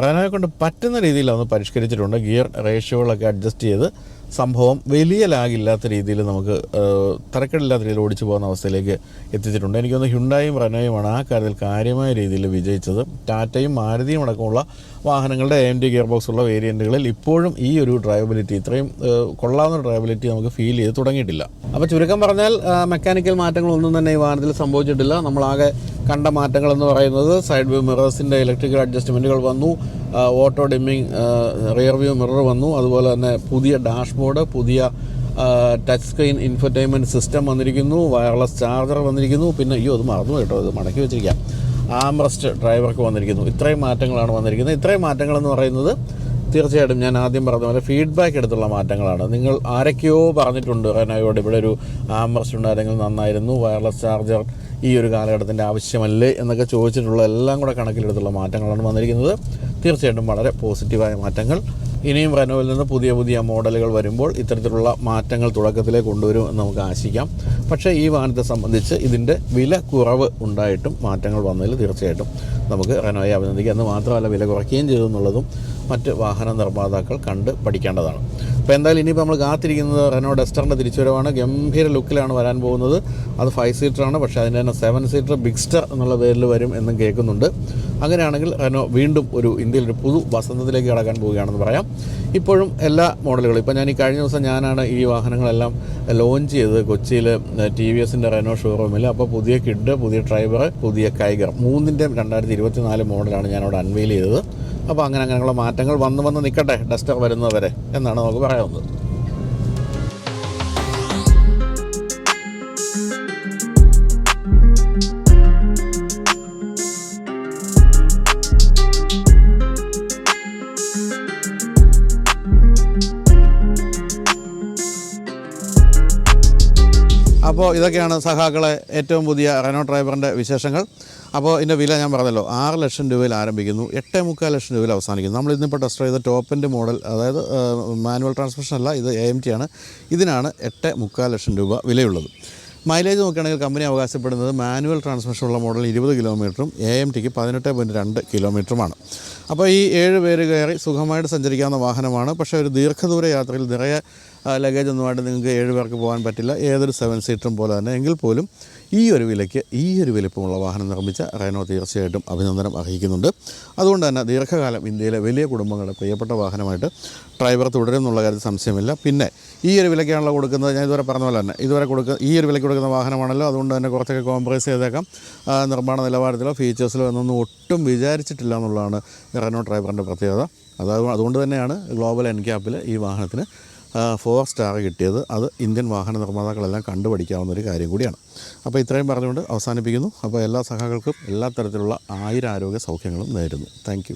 Speaker 1: റെനോയെ കൊണ്ട് പറ്റുന്ന രീതിയിൽ പരിഷ്കരിച്ചിട്ടുണ്ട് ഗിയർ റേഷ്യോകളൊക്കെ അഡ്ജസ്റ്റ് ചെയ്ത് സംഭവം വലിയ ലാഗില്ലാത്ത രീതിയിൽ നമുക്ക് തിരക്കടില്ലാത്ത രീതിയിൽ ഓടിച്ചു പോകുന്ന അവസ്ഥയിലേക്ക് എത്തിച്ചിട്ടുണ്ട്. എനിക്ക് എനിക്കൊന്ന് ഹ്യുണ്ടായും റനോയുമാണ് ആ കാര്യത്തിൽ കാര്യമായ രീതിയിൽ വിജയിച്ചത്. ടാറ്റയും മാരുതിയും അടക്കമുള്ള വാഹനങ്ങളുടെ എം ഡി ഗിയർ ബോക്സ് ഉള്ള വേരിയന്റുകളിൽ ഇപ്പോഴും ഈ ഒരു ഡ്രൈവബിലിറ്റി ഇത്രയും കൊള്ളാവുന്ന ഡ്രൈവബിലിറ്റി നമുക്ക് ഫീൽ ചെയ്ത് തുടങ്ങിയിട്ടില്ല. അപ്പോൾ ചുരുക്കം പറഞ്ഞാൽ മെക്കാനിക്കൽ മാറ്റങ്ങളൊന്നും തന്നെ ഈ വാഹനത്തിൽ സംഭവിച്ചിട്ടില്ല. നമ്മളാകെ കണ്ട മാറ്റങ്ങൾ എന്ന് പറയുന്നത് സൈഡ് വ്യൂ മിറേഴ്സിന്റെ ഇലക്ട്രിക്കൽ അഡ്ജസ്റ്റ്മെന്റുകൾ വന്നു auto dimming rear view mirror വന്നു അതുപോലെ തന്നെ പുതിയ ഡാഷ്ബോർഡ് പുതിയ ടച്ച് സ്ക്രീൻ ഇൻഫർടൈൻമെന്റ് സിസ്റ്റം വന്നിരിക്കുന്നു വയർലെസ് ചാർജർ വന്നിരിക്കുന്നു. പിന്നെ അയ്യോ അത് മറന്നു കേട്ടോ ഇത് മടക്കി വെച്ചിരിക്കാം. ആംറസ്റ്റ് ഡ്രൈവർക്ക് വന്നിരിക്കുന്നു. ഇത്രയും മാറ്റങ്ങളാണ് വന്നിരിക്കുന്നത്. ഇത്രയും മാറ്റങ്ങൾ എന്ന് പറയുന്നത് തീർച്ചയായിട്ടും ഞാൻ ആദ്യം പറഞ്ഞ പോലെ ഫീഡ്ബാക്ക് എടുത്തുള്ള മാറ്റങ്ങളാണ്. നിങ്ങൾ ആരൊക്കെയോ പറഞ്ഞിട്ടുണ്ട് റെനോയോട് ഇവിടെ ഒരു ആംറസ്റ്റ് ഉണ്ടായിരുന്നെങ്കിൽ നന്നായിരുന്നു വയർലെസ് ചാർജർ ഈ ഒരു കാലഘട്ടത്തിന്റെ ആവശ്യമല്ലേ എന്നൊക്കെ ചോദിച്ചിട്ടുള്ള എല്ലാം കൂടെ കണക്കിലെടുത്തുള്ള മാറ്റങ്ങളാണ് വന്നിരിക്കുന്നത്. തീർച്ചയായിട്ടും വളരെ പോസിറ്റീവായ മാറ്റങ്ങൾ. ഇനിയും റെനോയിൽ നിന്ന് പുതിയ പുതിയ മോഡലുകൾ വരുമ്പോൾ ഇത്തരത്തിലുള്ള മാറ്റങ്ങൾ തുടക്കത്തിലേ കൊണ്ടുവരും എന്ന് നമുക്ക് ആശിക്കാം. പക്ഷേ ഈ വാഹനത്തെ സംബന്ധിച്ച് ഇതിന്റെ വില കുറവ് ഉണ്ടായിട്ടും മാറ്റങ്ങൾ വന്നതിൽ തീർച്ചയായിട്ടും നമുക്ക് റെനോയെ അഭിനന്ദിക്കാം. എന്ന് മാത്രമല്ല വില കുറയ്ക്കുകയും ചെയ്തു എന്നുള്ളതും മറ്റ് വാഹന നിർമ്മാതാക്കൾ കണ്ട് പഠിക്കേണ്ടതാണ്. അപ്പോൾ എന്തായാലും ഇനിയിപ്പോൾ നമ്മൾ കാത്തിരിക്കുന്നത് റെനോ ഡസ്റ്ററിന്റെ തിരിച്ചുവരവാണ്. ഗംഭീര ലുക്കിലാണ് വരാൻ പോകുന്നത്. അത് ഫൈവ് സീറ്ററാണ് പക്ഷേ അതിന്റെ തന്നെ സെവൻ സീറ്റർ ബിഗ്സ്റ്റർ എന്നുള്ള പേരിൽ വരും എന്നും കേൾക്കുന്നുണ്ട്. അങ്ങനെയാണെങ്കിൽ റെനോ വീണ്ടും ഒരു ഇന്ത്യയിൽ ഒരു പുതു വസന്തത്തിലേക്ക് കടക്കാൻ പോവുകയാണെന്ന് പറയാം. ഇപ്പോഴും എല്ലാ മോഡലുകളും ഇപ്പോൾ ഞാൻ ഈ കഴിഞ്ഞ ദിവസം ഞാനാണ് ഈ വാഹനങ്ങളെല്ലാം ലോഞ്ച് ചെയ്തത് കൊച്ചിയിൽ ടി വി എസിന്റെ റെനോ ഷോറൂമിൽ അപ്പോൾ പുതിയ കിഡ് പുതിയ ഡ്രൈവർ പുതിയ കൈഗർ മൂന്നിന്റെയും രണ്ടായിരത്തി ഇരുപത്തി നാല് മോഡലാണ് ഞാനവിടെ അൺവെയിൽ ചെയ്തത്. അപ്പോൾ അങ്ങനെ അങ്ങനെയുള്ള മാറ്റങ്ങൾ വന്ന് വന്ന് നിൽക്കട്ടെ ഡസ്റ്റർ വരുന്നവരെ എന്നാണ് നമുക്ക് പറയാവുന്നത്. അപ്പോൾ ഇതൊക്കെയാണ് സഹാക്കളെ ഏറ്റവും പുതിയ റെനോ ഡ്രൈവറിന്റെ വിശേഷങ്ങൾ. അപ്പോൾ ഇതിന്റെ വില ഞാൻ പറഞ്ഞല്ലോ ആറ് ലക്ഷം രൂപയിൽ ആരംഭിക്കുന്നു എട്ടേ മുക്കാൽ ലക്ഷം രൂപയിൽ അവസാനിക്കുന്നു. നമ്മൾ ഇന്നിപ്പോൾ ടെസ്റ്റ് ചെയ്ത ടോപ്പിന്റെ മോഡൽ അതായത് മാനുവൽ ട്രാൻസ്മിഷൻ അല്ല ഇത് എ എം ടി ആണ്. ഇതിനാണ് എട്ട് മുക്കാൽ ലക്ഷം രൂപ വിലയുള്ളത്. മൈലേജ് നോക്കുകയാണെങ്കിൽ കമ്പനി അവകാശപ്പെടുന്നത് മാനുവൽ ട്രാൻസ്മിഷൻ ഉള്ള മോഡൽ ഇരുപത് കിലോമീറ്ററും എ എം ടിക്ക് പതിനെട്ട് പോയിന്റ് രണ്ട് കിലോമീറ്ററുമാണ് അപ്പോൾ ഈ ഏഴ് പേര് കയറി സുഖമായിട്ട് സഞ്ചരിക്കാവുന്ന വാഹനമാണ്. പക്ഷേ ഒരു ദീർഘദൂര യാത്രയിൽ നിറയെ ലഗേജ് ഒന്നുമായിട്ട് നിങ്ങൾക്ക് ഏഴ് പേർക്ക് പോകാൻ പറ്റില്ല. ഏതൊരു സെവൻ സീറ്ററും പോലെ തന്നെ. എങ്കിൽ പോലും ഈ ഒരു വിലയ്ക്ക് ഈ ഒരു വലിപ്പമുള്ള വാഹനം നിർമ്മിച്ച റെനോ തീർച്ചയായിട്ടും അഭിനന്ദനം അർഹിക്കുന്നുണ്ട്. അതുകൊണ്ട് തന്നെ ദീർഘകാലം ഇന്ത്യയിലെ വലിയ കുടുംബങ്ങളുടെ പ്രിയപ്പെട്ട വാഹനമായിട്ട് ഡ്രൈവർ തുടരുന്നുള്ള കാര്യത്തിൽ സംശയമില്ല. പിന്നെ ഈ ഒരു വിലയ്ക്കാണല്ലോ കൊടുക്കുന്നത്. ഞാൻ ഇതുവരെ പറഞ്ഞ പോലെ തന്നെ ഇതുവരെ കൊടുക്കുന്ന ഈ ഒരു വിലയ്ക്ക് കൊടുക്കുന്ന വാഹനമാണല്ലോ. അതുകൊണ്ട് തന്നെ കുറച്ചൊക്കെ കോംപ്രമൈസ് ചെയ്തേക്കാം. നിർമ്മാണ നിലവാരത്തിലോ ഫീച്ചേഴ്സിലോ എന്നൊന്നും ഒട്ടും വിചാരിച്ചിട്ടില്ല എന്നുള്ളതാണ് റെനോ ഡ്രൈവറിന്റെ പ്രത്യേകത. അതുകൊണ്ട് തന്നെയാണ് ഗ്ലോബൽ എൻ ക്യാപ്പിൽ ഈ വാഹനത്തിന് ഫോർ സ്റ്റാർ കിട്ടിയത്. അത് ഇന്ത്യൻ വാഹന നിർമ്മാതാക്കളെല്ലാം കണ്ടുപഠിക്കാവുന്ന ഒരു കാര്യം കൂടിയാണ്. അപ്പോൾ ഇത്രയും പറഞ്ഞുകൊണ്ട് അവസാനിപ്പിക്കുന്നു. അപ്പോൾ എല്ലാ സഹകൾക്കും എല്ലാ തരത്തിലുള്ള ആയിരാരോഗ്യ സൗഖ്യങ്ങളും നേരുന്നു. താങ്ക്